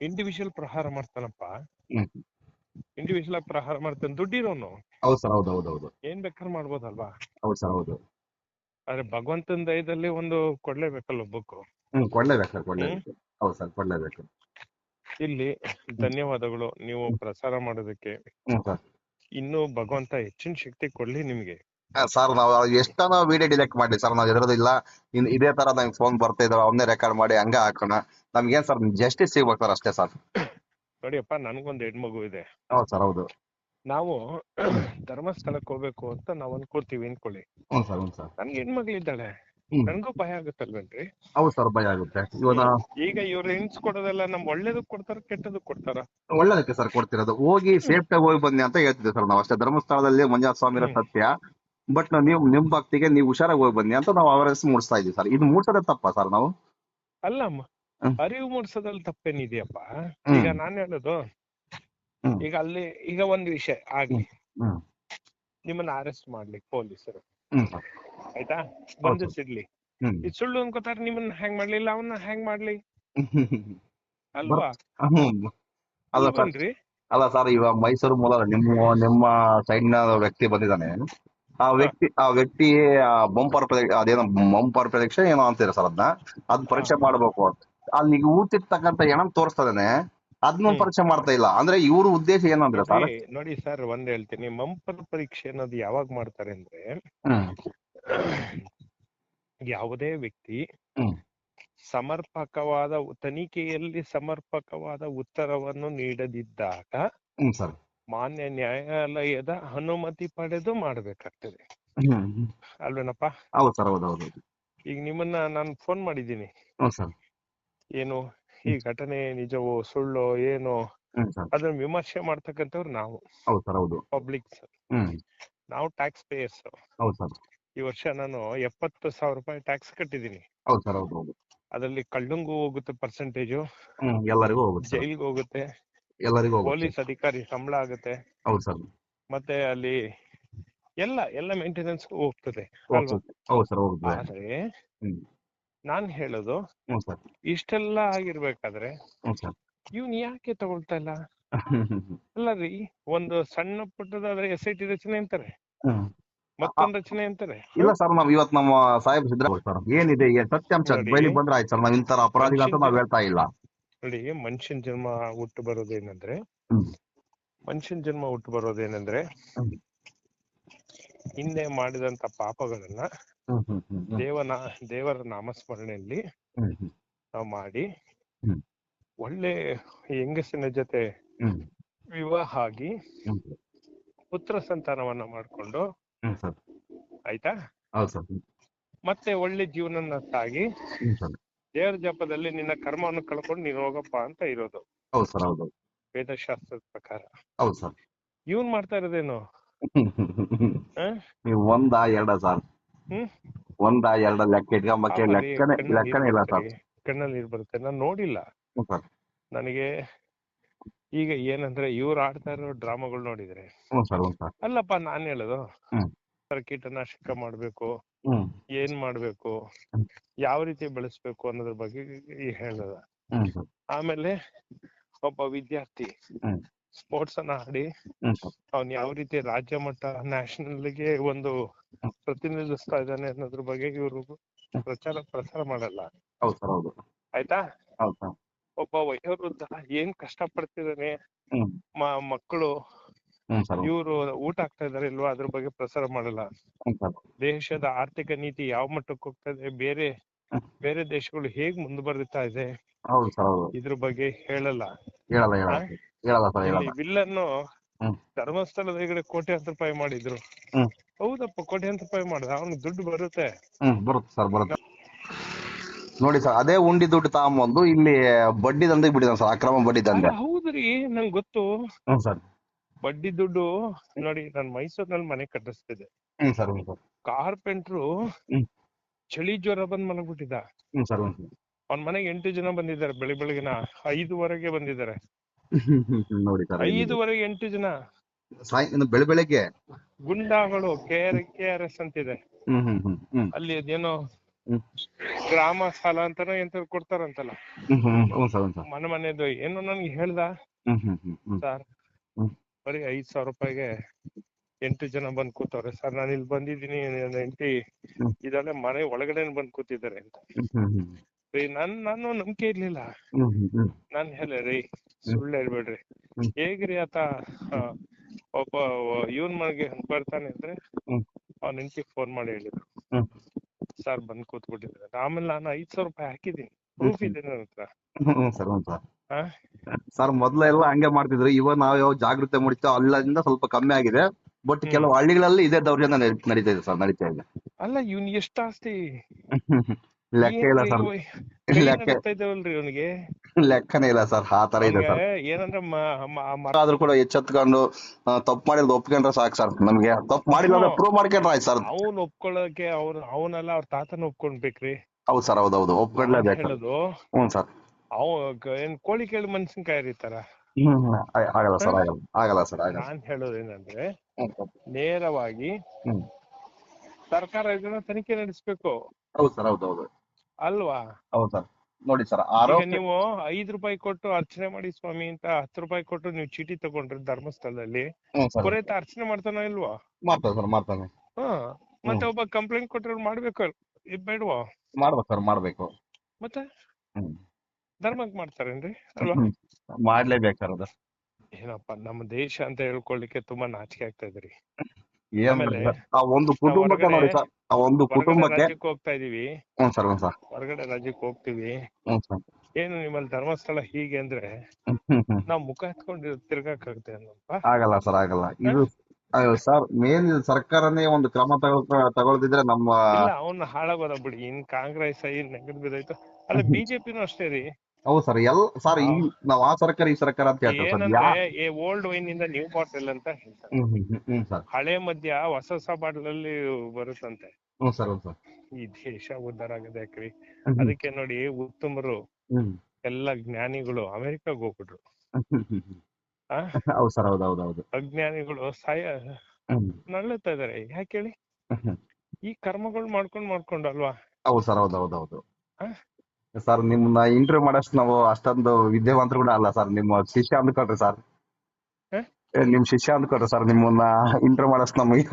ಇಂಡಿವಿಜುವಲ್ ಪ್ರಹಾರ ಮಾಡ್ತಾನಪ್ಪ. ಇಂಡಿವಿಜುವಲ್ ಇಂಡಿವಿಜುವಲ್ ಪ್ರಹಾರ ಮಾಡ್ತಾನೆ. ದುಡ್ಡಿರೋನು. ಹೌದು ಸರ್ ಹೌದು ಹೌದು ಹೌದು. ಏನ್ ಬೇಕಾದ್ರೂ ಮಾಡ್ಬೋದಲ್ವಾ? ಹೌದು ಸರ್ ಹೌದು. ಆದ್ರೆ ಭಗವಂತನ ದಯದಲ್ಲಿ ಒಂದು ಕೊಡ್ಲೇಬೇಕಲ್ಲ ಬುಕ್ ಹ್ಮ್ ಕೊಡ್ಲೇಬೇಕು ಸರ್ ಕೊಡ್ಲೇಬೇಕು ಹೌದು ಸರ್ ಕೊಡ್ಲೇಬೇಕು. ಇಲ್ಲಿ ಧನ್ಯವಾದಗಳು ನೀವು ಪ್ರಸಾರ ಮಾಡೋದಕ್ಕೆ. ಹ್ಮ್ ಸರ್. ಇನ್ನು ಭಗವಂತ ಹೆಚ್ಚಿನ ಶಕ್ತಿ ಕೊಡ್ಲಿ ನಿಮ್ಗೆ. ಸರ್ ನಾವು ಎಷ್ಟೋ ನಾವು ವಿಡಿಯೋ ಡಿಲೆಕ್ಟ್ ಮಾಡಿ ಸರ್ ನಾವು ಇರೋದಿಲ್ಲ ಇನ್ ಇದೇ ತರ ನಮ್ಗೆ ಫೋನ್ ಬರ್ತಾ ಇದಾವೆ ಅವನ್ನೇ ರೆಕಾರ್ಡ್ ಮಾಡಿ ಹಂಗ ಹಾಕೋಣ. ನಮ್ಗೇನ್ ಸರ್ ಜಸ್ಟಿಸ್ ಸಿಗ್ಬೇಕು ಸರ್ ಅಷ್ಟೇ ಸರ್. ನೋಡಿಯಪ್ಪ ನನ್ಗೊಂದ್ ಹೆಣ್ಮಗು ಇದೆ. ಹೌದು ಸರ್ ಹೌದು. ನಾವು ಧರ್ಮಸ್ಥಳಕ್ಕೆ ಹೋಗ್ಬೇಕು ಅಂತ ನಾವ್ ಅನ್ಕೋತೀವಿ ಅನ್ಕೊಳ್ಳಿ. Sir sir. ನನ್ಗೆ ಹೆಣ್ಮಗ್ಳಿದ್ದಾಳೆ. ಹ್ಮ್ ನನ್ಗೂ ಭಯ ಆಗುತ್ತಲ್ವೇನ್ರಿ? ಹೌದು ಸರ್ ಭಯ ಆಗುತ್ತೆ. ಇವಾಗ ಈಗ ಇವ್ರು ಹೆಣ್ಸ್ ಕೊಡೋದೆಲ್ಲ ನಮ್ ಒಳ್ಳೇದಕ್ ಕೊಡ್ತಾರ ಕೆಟ್ಟದಕ್ ಕೊಡ್ತಾರ? ಒಳ್ಳೇದಕ್ಕೆ ಸರ್ ಕೊಡ್ತಿರೋದು. ಹೋಗಿ ಸೇಫ್ಟಿ ಹೋಗಿ ಬನ್ನಿ ಅಂತ ಹೇಳ್ತಿದ್ದೆ ಸರ್ ನಾವು ಅಷ್ಟೇ. ಧರ್ಮಸ್ಥಳದಲ್ಲಿ ಮಂಜುನಾಥ ಸ್ವಾಮಿ ಹ್ಮ್. ಸತ್ಯ. ಬಟ್ ನೀವು ನಿಮ್ ಭಕ್ತಿಗೆ ನೀವು ಹುಷಾರಾಗಿ ಹೋಗಿ ಬನ್ನಿ ಅಂತ ನಾವು ಅವೇರ್ನೆಸ್ ಮೂಡಿಸ್ತಾ ಇದೀವಿ ಸರ್. ಇದು ಮೂಡ್ಸೋದೇ ತಪ್ಪಾ ಸರ್ ನಾವು? ಅಲ್ಲಮ್ಮ ಹ್ಮ್. ಅರಿವು ಮೂಡ್ಸೋದ್ರಲ್ಲಿ ತಪ್ಪೇನಿದೆಯಪ್ಪ? ಹ್ಮ್. ಈಗ ನಾನ್ ಹೇಳೋದು. ಈಗ ಅಲ್ಲಿ ಈಗ ಒಂದು ವಿಷಯ ಆಗ್ಲಿ. ನಿಮ್ಮನ್ನ ಅರೆಸ್ಟ್ ಮಾಡ್ಲಿ ಪೊಲೀಸರು. ಆಯ್ತಾ? ಬಂಧಿಸಿಡ್ಲಿ ಇದು ಸುಳ್ಳು ಅನ್ಕೋತಾರೆ ನಿಮ್ಮನ್ನ ಹ್ಯಾಂಗ್ ಮಾಡ್ಲಿಲ್ಲ ಅವನ್ನ ಹ್ಯಾಂಗ್ ಮಾಡ್ಲಿ. ಅಲ್ವಾ? ಅಲ್ಲ ಸರ್ ಅಲ್ಲ ಸರ್ ಇವಾಗ ಮೈಸೂರು ಮೂಲ ನಿಮ್ಮ ನಿಮ್ಮ ಸೈಡ್ನ ವ್ಯಕ್ತಿ ಬಂದಿದ್ದಾನೆ. ಆ ವ್ಯಕ್ತಿ ಆ ವ್ಯಕ್ತಿ ಬಂಪರ್ ಅದೇನೋ ಬಂಪರ್ ಪರೀಕ್ಷೆ ಏನೋ ಅಂತೀರ ಸರ್ ಅದನ್ನ ಅದ್ ಪರೀಕ್ಷೆ ಮಾಡ್ಬೇಕು ಅಲ್ಲಿ ಊತಿರ್ತಕ್ಕಂತ ಏನಂತ ತೋರಿಸ್ತದಾನೆ. ಅದನ್ನ. ಪರೀಕ್ಷೆ ಮಾಡ್ತಾ ಇಲ್ಲ. ಅಂದ್ರೆ ಇವ್ರ ಉದ್ದೇಶ ಏನಂದ್ರೆ ಸರ್ ನೋಡಿ, ಸರ್ ಒಂದ್ ಹೇಳ್ತೀನಿ. ಮಂಪರ್ ಪರೀಕ್ಷೆ ಅನ್ನೋದು ಯಾವಾಗ ಮಾಡ್ತಾರೆ ಅಂದ್ರೆ ಯಾವುದೇ ವ್ಯಕ್ತಿ. ಸಮರ್ಪಕವಾದ ತನಿಖೆಯಲ್ಲಿ ಸಮರ್ಪಕವಾದ ಉತ್ತರವನ್ನು ನೀಡದಿದ್ದಾಗ ಮಾನ್ಯ ನ್ಯಾಯಾಲಯದ ಅನುಮತಿ ಪಡೆದು ಮಾಡ್ಬೇಕಾಗ್ತದೆ. ಅಲ್ವೇನಪ್ಪ? ಹೌದು ಸರ್ ಹೌದು ಹೌದು ಈಗ ನಿಮ್ಮನ್ನ ನಾನು ಫೋನ್ ಮಾಡಿದ್ದೀನಿ. ಏನು? ಈ ಘಟನೆ ನಿಜವೋ ಸುಳ್ಳೋ ಏನೋ ಅದನ್ನ ವಿಮರ್ಶೆ ಮಾಡ್ತಕ್ಕಂಥವ್ರು ನಾವು. ಪಬ್ಲಿಕ್ ನಾವು ಟ್ಯಾಕ್ಸ್ ಪೇಯರ್ಸ್ ಈ ವರ್ಷ ನಾನು ಎಪ್ಪತ್ತು ಸಾವಿರ ರೂಪಾಯಿ ಟ್ಯಾಕ್ಸ್ ಕಟ್ಟಿದೀನಿ ಅದರಲ್ಲಿ ಕಳ್ಳಂಗೂ ಹೋಗುತ್ತೆ ಪರ್ಸೆಂಟೇಜು ಎಲ್ಲರಿಗೂ ಹೋಗುತ್ತೆ ಜೈಲಿಗೆ ಹೋಗುತ್ತೆ. ಎಲ್ಲರಿಗೂ ಪೊಲೀಸ್ ಅಧಿಕಾರಿ ಸಂಬಳ ಆಗುತ್ತೆ. ಮತ್ತೆ ಅಲ್ಲಿ ಎಲ್ಲ ಎಲ್ಲ ಮೇಂಟೆನೆನ್ಸ್ ಹೋಗ್ತದೆ ಆದ್ರೆ. ನಾನ್ ಹೇಳೋದು ಇಷ್ಟೆಲ್ಲ ಆಗಿರ್ಬೇಕಾದ್ರೆ ಇವ್ನ್ ಯಾಕೆ ತಗೊಳ್ತಾ ಇಲ್ಲ? ಅಲ್ಲ ರೀ ಒಂದು ಸಣ್ಣ ಪುಟ್ಟದಾದ್ರೆ ಎಸ್ ಐ ಟಿ ರಚನೆ ಅಂತಾರೆ. ಮತ್ತೊಂದು ರಚನೆ ಅಂತಾರೆ. ಇಲ್ಲ ಸರ್ ನಾವ್ ಇವತ್ ನಮ್ಮ ಸಾಹೇಬ್ ಸಿದ್ದರಾಮಯ್ಯ ಸರ್ ಏನಿದೆ ಸತ್ಯಾಂಶ. ಬಯಲಿಗೆ ಬಂದ್ರೆ ಆಯ್ತು ಸರ್ ನಾವ್ ಇಂತರ ಅಪರಾಧಿಗಳು ಅಂತ ನಾವ್ ಹೇಳ್ತಾ ಇಲ್ಲ. ನೋಡಿ ಮನುಷ್ಯನ್ ಜನ್ಮ ಹುಟ್ಟು ಬರೋದೇನಂದ್ರೆ. ಮನುಷ್ಯನ್ ಜನ್ಮ ಹುಟ್ಟು ಬರೋದೇನಂದ್ರೆ. ಹಿಂದೆ ಮಾಡಿದಂತ ಪಾಪಗಳನ್ನ ದೇವನ ದೇವರ ನಾಮಸ್ಮರಣೆಯಲ್ಲಿ ನಾವು ಮಾಡಿ ಒಳ್ಳೆ ಹೆಂಗಸಿನ ಜೊತೆ ವಿವಾಹ ಆಗಿ ಪುತ್ರ ಸಂತಾನವನ್ನ ಮಾಡ್ಕೊಂಡು ಆಯ್ತಾ? ಮತ್ತೆ ಒಳ್ಳೆ ಜೀವನ ಸಾಗಿ ದೇವರ ಜಪದಲ್ಲಿ ನಿನ್ನ ಕರ್ಮವನ್ನು ಕಳ್ಕೊಂಡು ನೀನು ಹೋಗಪ್ಪ ಅಂತ ಇರೋದು. ವೇದಶಾಸ್ತ್ರದ ಪ್ರಕಾರ. ಹೌದು ಸರ್. ಇವನ್ ಮಾಡ್ತಾ ಇರೋದೇನು? ಒಂದ ಎರಡ ಸರ್? ಹ್ಮ್. ಒಂದ ಎರಡ ಲೆಕ್ಕ ಇಟ್ಕೊಂಬಕ್ಕೆ ಆ ಲೆಕ್ಕನೆ ಲೆಕ್ಕನೇ ಕಣ್ಣಲ್ಲಿ ಲೆಕ್ಕನೇ ಇಲ್ಲ ಸರ್ ಬರುತ್ತೆ. ಕಣ್ಣಲ್ಲಿ ನೀರ್ ಬರುತ್ತೆ. ನಾನು ನೋಡಿಲ್ಲ. ಹ್ಮ್ ಸರ್. ನನಗೆ ಈಗ ಏನಂದ್ರೆ ಇವ್ರು ಆಡ್ತಾ ಇರೋ ಡ್ರಾಮಾಗಳು ನೋಡಿದ್ರೆ. ಹ್ಞೂ ಸರ್ ಹ್ಞೂ ಸರ್. ಅಲ್ಲಪ್ಪ ನಾನ್ ಹೇಳೋದು. ಹ್ಮ್. ಸರ್ ಕೀಟನಾಶಕ ಮಾಡ್ಬೇಕು. ಏನ್ ಮಾಡ್ಬೇಕು? ಹ್ಮ್. ಯಾವ ರೀತಿ ಬೆಳೆಸ್ಬೇಕು ಅನ್ನೋದ್ರ ಬಗ್ಗೆ ಈ ಹೇಳದ ಸರ್. ಆಮೇಲೆ ಒಬ್ಬ ವಿದ್ಯಾರ್ಥಿ ಹ್ಮ್. ಸ್ಪೋರ್ಟ್ಸ್ ಅನ್ನ ಆಡಿ ಅವ್ನ್ ಯಾವ ರೀತಿ ರಾಜ್ಯ ಮಟ್ಟ ನ್ಯಾಷನಲ್ಗೆ ಒಂದು ಪ್ರತಿನಿಧಿಸ್ತಾ ಇದ್ದಾನೆ ಅನ್ನೋದ್ರ ಬಗ್ಗೆ ಇವರು ಪ್ರಚಾರ ಪ್ರಸಾರ ಮಾಡಲ್ಲ. ಆಯ್ತಾ? ಒಬ್ಬ ವಯೋವೃದ್ಧ ಏನ್ ಕಷ್ಟ ಪಡ್ತಿದ್ದಾನೆ ಮಕ್ಕಳು ಇವ್ರು ಊಟ ಆಗ್ತಾ ಇದಾರೆ ಇಲ್ವಾ ಅದ್ರ ಬಗ್ಗೆ ಪ್ರಸಾರ ಮಾಡಲ್ಲ. ದೇಶದ ಆರ್ಥಿಕ ನೀತಿ ಯಾವ ಮಟ್ಟಕ್ಕೆ ಹೋಗ್ತಾ ಇದೆ ಬೇರೆ. ಬೇರೆ ದೇಶಗಳು ಹೇಗ್ ಇದೆ ಹೌದು ಸರ್ ಹೌದು. ಇದ್ರ ಬಗ್ಗೆ ಹೇಳಲ್ಲ. ಹೇಳಲ್ಲ ಹ್ಮ್. ಧರ್ಮಸ್ಥಳದ ಹೆಗಡೆ ಕೋಟ್ಯಾಂತರ ರೂಪಾಯಿ ಮಾಡಿದ್ರು. ಹ್ಮ್. ಹೌದಪ್ಪ ಕೋಟ್ಯಾಂತರ ರೂಪಾಯಿ ಮಾಡಿದ ಅವ್ನಿಗೆ ದುಡ್ಡು ಬರುತ್ತೆ. ಹ್ಮ್ ಬರುತ್ತೆ ಸರ್ ಬರುತ್ತೆ. ನೋಡಿ ಸರ್ ಅದೇ ಉಂಡಿ ದುಡ್ಡು ತಗೊಂಬಂದು ಇಲ್ಲಿ ಬಡ್ಡಿ ದಂಧೆಗೆ ಬಿಟ್ಟಿದ್ದಾನೆ ಸರ್ ಅಕ್ರಮ ಬಡ್ಡಿ ದಂಧೆ. ಅಲ್ಲ ಹೌದ್ರಿ ನಂಗ್ ಗೊತ್ತು. ಹ್ಮ್ ಸರ್. ಬಡ್ಡಿ ದುಡ್ಡು ನೋಡಿ ನಾನ್ ಮೈಸೂರಿನಲ್ಲಿ ಮನೆ ಕಟ್ಟಿಸ್ತಿದ್ದೆ. ಹ್ಮ್ ಸರ್ ಹ್ಮ್ ಸರ್. ಕಾರ್ಪೆಂಟ್ರು ಹ್ಮ್. ಚಳಿ ಜ್ವರ ಬಂದ್ ಮಲಗ್ಬಿಟ್ಟಿದ್ದ. ಹ್ಮ್ ಸರ್ ಹ್ಮ್ ಅವ್ನ ಮನೆಗೆ ಎಂಟು ಜನ ಬಂದಿದ್ದಾರೆ ಬೆಳಿ ಬೆಳಗಿನ ಐದುವರೆಗೆ ಬಂದಿದ್ದಾರೆ. ನೋಡಿ ಸರ್ ಐದುವರೆಗೆ ಎಂಟು ಜನ. ಸಾಯಂ ಬೆಳೆ ಬೆಳಗ್ಗೆ. ಗುಂಡಾಗಳು K R K R S ಅಂತಿದೆ. ಹ್ಮ್ ಹ್ಮ್ ಹ್ಮ್ ಹ್ಮ್. ಅಲ್ಲಿ ಅದೇನೋ ಹ್ಮ್. ಗ್ರಾಮ ಸಾಲ ಅಂತಾನೋ ಎಂತ ಕೊಡ್ತಾರಂತಲ್ಲ. ಹ್ಮ್ ಹ್ಮ್ ಹ್ಮ್. ಸರ್ ಹ್ಮ್ ಸರ್. ಮನೆ ಮನೆದು. ಏನು ನನ್ಗೆ ಹೇಳ್ದ. ಹ್ಮ್ ಹ್ಮ್ ಹ್ಮ್ ಹ್ಮ್. ಸರ್ ಹ್ಮ್. ಬರೀ ಐದ್ ಸಾವಿರ ರೂಪಾಯಿಗೆ ಎಂಟು ಜನ ಬಂದ್ ಕೂತವ್ರೆ. ಸರ್ ನಾನು ಇಲ್ಲಿ ಬಂದಿದ್ದೀನಿ ನನ್ನ ಹೆಂಡತಿ ಹ್ಮ್. ಇದಲ್ಲೇ ಮನೆ ಒಳಗಡೆ ಬಂದ್ ಕೂತಿದ್ದಾರೆ ಅಂತ. ಹ್ಮ್ ಹ್ಮ್ ಹ್ಮ್. ರೀ ನನ್ ನಾನು ನಂಬಿಕೆ ಇರ್ಲಿಲ್ಲ. ಹ್ಮ್ ಹ್ಮ್ ಹ್ಮ್. ನಾನ್ ಹೇಳ ರೀ ಸುಳ್ಳು ಹೇಳ್ಬೇಡ್ರಿ. ಹೇಗ್ರಿ ಆತ? ಒಬ್ಬ ಇವನ್ ಮನೆಗೆ ಬರ್ತಾನೆ ಅಂದ್ರೆ ಅವ್ನ್ ಹೆಂಡತಿ ಫೋನ್ ಮಾಡಿ ಹೇಳಿದ್ರು. ಸರ್ ಬಂದ್ ಕೂತ್ಬಿಟ್ಟಿದ್ದಾರೆ. ಆಮೇಲೆ ನಾನು ಐದ್ ಸಾವಿರ ರೂಪಾಯಿ ಹಾಕಿದ್ದೀನಿ. ಪ್ರೂಫ್ ಇದೆ ನನ್ನ ಹತ್ರ. Sir sir. ಮೊದ್ಲೆಲ್ಲ ಹಂಗೆ ಮಾಡ್ತಿದ್ರು. ಇವಾಗ ನಾವ್ ಯಾವ ಜಾಗೃತಿ ಮೂಡಿತೋ ಅಲ್ಲಿಂದ ಸ್ವಲ್ಪ ಕಮ್ಮಿ ಆಗಿದೆ. ಬಟ್. ಕೆಲವು ಹಳ್ಳಿಗಳಲ್ಲಿ ಇದೇ ದೌರ್ಜನ್ಯ ನಡಿತಾ ನಡೀತಾ ಇದೆ ಸರ್ ನಡೀತಾ ಇದೆ. ಅಲ್ಲ ಇವ್ನ್ ಎಷ್ಟ್ ಆಸ್ತಿ? ಲೆಕ್ಕ ಇಲ್ಲ ಸರ್. ಲೆಕ್ಕ ಇವನಿಗೆ? ಲೆಕ್ಕನೇ ಇಲ್ಲ ಸರ್ ಆ ತರ ಇದೆ ಸರ್. ಏನಂದ್ರೆ ಆದ್ರೂ ಕೂಡ ಎಚ್ಚೆತ್ಕೊಂಡು ತಪ್ಪು ಮಾಡಿದ್ ಒಪ್ಕೊಂಡ್ರೆ ಸಾಕು ಸರ್ ನಮ್ಗೆ. ತಪ್ಪು ಮಾಡಿಲ್ಲ ಅಂದ್ರೆ ಪ್ರೂವ್ ಮಾಡ್ಕೊಂಡ್ರೆ ಆಯ್ತು ಸರ್. ಅವ್ನ್ ಒಪ್ಕೊಳ್ಳೋಕೆ ಅವ್ನ ಅವನೆಲ್ಲ ಅವ್ರ ತಾತನ ಒಪ್ಕೊಂಡ್ಬೇಕ್ರಿ. ಹೌದು ಸರ್ ಹೌದು ಹೌದು. ಒಪ್ಕೊಂಡ್ಲೇಬೇಕು ಹ್ಞೂ ಸರ್. ಅವ್ ಏನ್ ಕೋಳಿ ಕೇಳಿ ಮೆಣಸಿನ್ಕಾಯಿ ರೀತಾರ. ಆಗಲ್ಲ ಸರ್ ಆಗಲ್ಲ. ಆಗಲ್ಲ ಸರ್ ಆಗಲ್ಲ ನಾನ್ ಹೇಳೋದು ಏನಂದ್ರೆ ನೇರವಾಗಿ ಸರ್ಕಾರ ಇದನ್ನ ತನಿಖೆ ನಡೆಸ್ಬೇಕು. ಹೌದು ಸರ್ ಹೌದು ಹೌದು. ಅಲ್ವಾ? ಹೌದು ಸರ್. ನೋಡಿ ಸರ್ ಈಗ ಆರೋಗ್ಯ ನೀವು ಐದ್ ರೂಪಾಯಿ ಕೊಟ್ಟು ಅರ್ಚನೆ ಮಾಡಿ ಸ್ವಾಮಿ ಅಂತ ಹತ್ತು ರೂಪಾಯಿ ಕೊಟ್ಟು ನೀವು ಚೀಟಿ ತಗೊಂಡ್ರಿ ಧರ್ಮಸ್ಥಳದಲ್ಲಿ ಹ್ಞೂ ಸರ್. ಪುರೋಹಿತ ಅರ್ಚನೆ ಮಾಡ್ತಾನ ಇಲ್ವಾ? ಮಾಡ್ತಾನೆ ಸರ್ ಮಾಡ್ತಾನೆ ಹಾ ಮತ್ತೆ ಒಬ್ಬ ಕಂಪ್ಲೇಂಟ್ ಕೊಟ್ಟರೆ ಮಾಡ್ಬೇಕು ಇದ್ ಬೇಡವಾ? ಮಾಡ್ಬೇಕು ಸರ್ ಮಾಡ್ಬೇಕು. ಮತ್ತೆ? ಹ್ಮ್. ಧರ್ಮಕ್ ಮಾಡ್ತಾರೇನ್ರಿ ಅಲ್ವಾ? ಹ್ಮ್. ಮಾಡ್ಲೇಬೇಕು ಸರ್ ಅದು. ಏನಪ್ಪ ನಮ್ಮ ದೇಶ ಅಂತ ಹೇಳ್ಕೊಳ್ಳಿಕ್ಕೆ ತುಂಬಾ ನಾಚಿಕೆ ಆಗ್ತಾ ಇದ್ರಿ. ಏನ್ ಆಮೇಲೆ ಆ ಒಂದು ಕುಟುಂಬಕ್ಕೆ ನೋಡಿ ಸರ್ ಆ ಒಂದು ಕುಟುಂಬಕ್ಕೆ ಹೋಗ್ತಾ ಇದೀವಿ. ಹ್ಞೂ ಸರ್ ಹ್ಞೂ ಸರ್. ಹೊರಗಡೆ ರಾಜ್ಯಕ್ಕೆ ಹೋಗ್ತೀವಿ. ಹ್ಞೂ ಸರ್. ಏನು ನಿಮ್ಮಲ್ಲಿ ಧರ್ಮಸ್ಥಳ ಹೀಗೆ ಅಂದ್ರೆ ಹ್ಮ್ ಹ್ಮ್ ಹ್ಮ್. ನಾವ್ ಮುಖ ಎತ್ಕೊಂಡು ತಿರ್ಗಾಕ್ ಆಗುತ್ತೆ ಆಗಲ್ಲ ಸರ್ ಆಗಲ್ಲ. ಇದು ಸರ್ ಮೇನ್ ಸರ್ಕಾರನೇ ಒಂದು ಕ್ರಮ ತಗೊಳ್ತಿದ್ರೆ ತಗೊಳ್ದಿದ್ರೆ ನಮ್ಮ ಇಲ್ಲ ಅವ್ನ ಹಾಳಾಗೋದ ಬಿಡಿ ಇನ್ ಕಾಂಗ್ರೆಸ್ ಇನ್ ನೆಗದ್ ಬಿದ್ದೈತು ಅಲ್ಲ ಬಿಜೆಪಿನೂ ಅಷ್ಟೇ ರೀ. ಹೌದು ಸರ್ ಎಲ್ ಸರ್ ಈ ನಾವ್ ಆ ಸರ್ಕಾರ ಈ ಸರ್ಕಾರ ಅಂತ ಹೇಳ್ತೇವೆ ಸರ್ ಯಾ ಏನಂದ್ರೆ ಏ ಓಲ್ಡ್ ವೈನ್ ಇಂದ ನ್ಯೂ ಬಾಟಲ್ ಅಂತ ಹೇಳ್ತಾರೆ. ಹ್ಮ್ ಹ್ಮ್ ಸರ್. ಹಳೆ ಮದ್ಯ ಹೊಸ ಹೊಸ ಬಾಟಲ್ ಅಲ್ಲಿ ಬರುತ್ತಂತೆ. ಹ್ಞೂ ಸರ್ ಹ್ಞೂ ಸರ್. ಈ ದೇಶ ಉದ್ದಾರ ಆಗದೆ ಯಾಕ್ರಿ? ಹ್ಮ್ ಅದಕ್ಕೆ ನೋಡಿ ಉತ್ತಮರು ಹ್ಮ್. ಎಲ್ಲ ಜ್ಞಾನಿಗಳು ಅಮೆರಿಕಾಗ್ ಹೋಗ್ಬಿಟ್ರು. ಆ? ಹೌದು ಸರ್ ಹೌದು ಹೌದು ಹೌದು. ಅಜ್ಞಾನಿಗಳು ಸಾಯ ಹ್ಮ್. ನಳ್ಳುತ್ತಾ ಇದಾರೆ. ಯಾಕೆ ಹೇಳಿ? ಈ ಕರ್ಮಗಳು ಮಾಡ್ಕೊಂಡ್ ಮಾಡ್ಕೊಂಡು ಅಲ್ವಾ? ಹೌದು ಸರ್ ಹೌದು ಹೌದು ಹೌದು. ಆ? ಸರ್ ನಿಮ್ಮನ್ನ ಇಂಟರ್ವ್ಯೂ ಮಾಡಷ್ಟು ನಾವು ಅಷ್ಟೊಂದು ವಿದ್ಯಾವಂತರು ಕೂಡ ಅಲ್ಲ ಸರ್ ನಿಮ್ಮ ಶಿಷ್ಯ ಅಂದ್ಕೊಟ್ರಿ ಸರ್ ನಿಮ್ ಶಿಷ್ಯ ಅಂದ್ಕೊಟ್ರಿ ಸರ್ ನಿಮ್ಮನ್ನ ಇಂಟರ್ವ್ಯೂ ಮಾಡಷ್ಟು ನಮಗೆ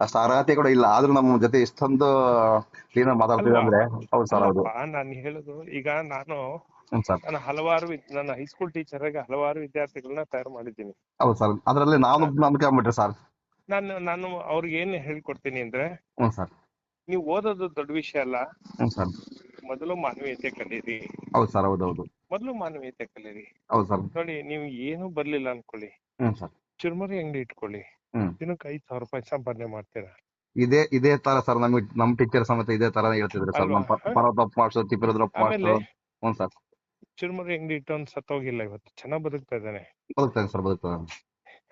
ಅಷ್ಟು ಅರ್ಹತೆ ಕೂಡ ಇಲ್ಲ. ಆದ್ರೂ ನಮ್ಮ ಜೊತೆ ಇಷ್ಟೊಂದು ಕ್ಲೀನ್ ಮಾತಾಡ್ತೀವಿ ಅಂದ್ರೆ ಹೌದು ಸರ್ ಹೌದು. ನಾನು ಹೇಳುದು ಈಗ ನಾನು ನಾನು ಹಲವಾರು ನನ್ನ ಹೈಸ್ಕೂಲ್ ಟೀಚರ್ ಆಗಿ ಹಲವಾರು ವಿದ್ಯಾರ್ಥಿಗಳನ್ನ ತಯಾರು ಮಾಡಿದ್ದೀನಿ. ಹೌದು ಸರ್ ಅದರಲ್ಲಿ ನಾನು ನಂಬ್ಕೊಂಬಿಟ್ರಿ ಸರ್ ನಾನು ನಾನು ಅವ್ರಿಗೆ ಏನ್ ಹೇಳ್ಕೊಡ್ತೀನಿ ಅಂದ್ರೆ ಹ್ಮ್ ಸರ್ ನೀವು ಓದೋದು ದೊಡ್ಡ ವಿಷಯ ಅಲ್ಲ. ಮೊದಲು ಮಾನವೀಯತೆ ಕಲೀರಿ. ಹೌದು ಸರ್ ಹೌದೌದು ಹೌದು. ಮೊದಲು ಮಾನವೀಯತೆ ಕಲೀರಿ. ಹೌದು ಸರ್. ನೋಡಿ ನೀವು ಏನು ಬರ್ಲಿಲ್ಲ ಅನ್ಕೊಳ್ಳಿ. ಹ್ಞೂ ಸರ್. ಚುರ್ಮುರಿ ಅಂಗಡಿ ಇಟ್ಕೊಳ್ಳಿ. ಹ್ಮ್. ದಿನಕ್ಕೆ ಐದ್ ಸಾವಿರ ರೂಪಾಯಿ ಸಂಪಾದನೆ ಮಾಡ್ತೀರಾ? ಇದೇ ಇದೇ ತರ ಸರ್ ನಮ್ಗೆ ನಮ್ ಟೀಚರ್ ಸಮೇತ ಇದೇ ತರ ಹೇಳ್ತಿದ್ರು ಸರ್. ಅಲ್ವಾ? ನಮ್ಮ ಪರದಪ್ಪ ಮಾಸ್ಟರ್ ತಿಪ್ಪಿರದ್ರಪ್ಪ ಆಮೇಲೆ ಮಾಸ್ಟರ್ ಹ್ಞೂ ಸರ್. ಚುರುಮುರಿ ಅಂಗಡಿ ಇಟ್ಟವನ್ ಸತ್ತೋಗಿಲ್ಲ ಇವತ್ತು. ಚೆನ್ನಾಗ್ ಬದುಕ್ತಾ ಇದ್ದಾನೆ. ಬದುಕ್ತಾನೆ ಸರ್ ಬದುಕ್ತಾನೆ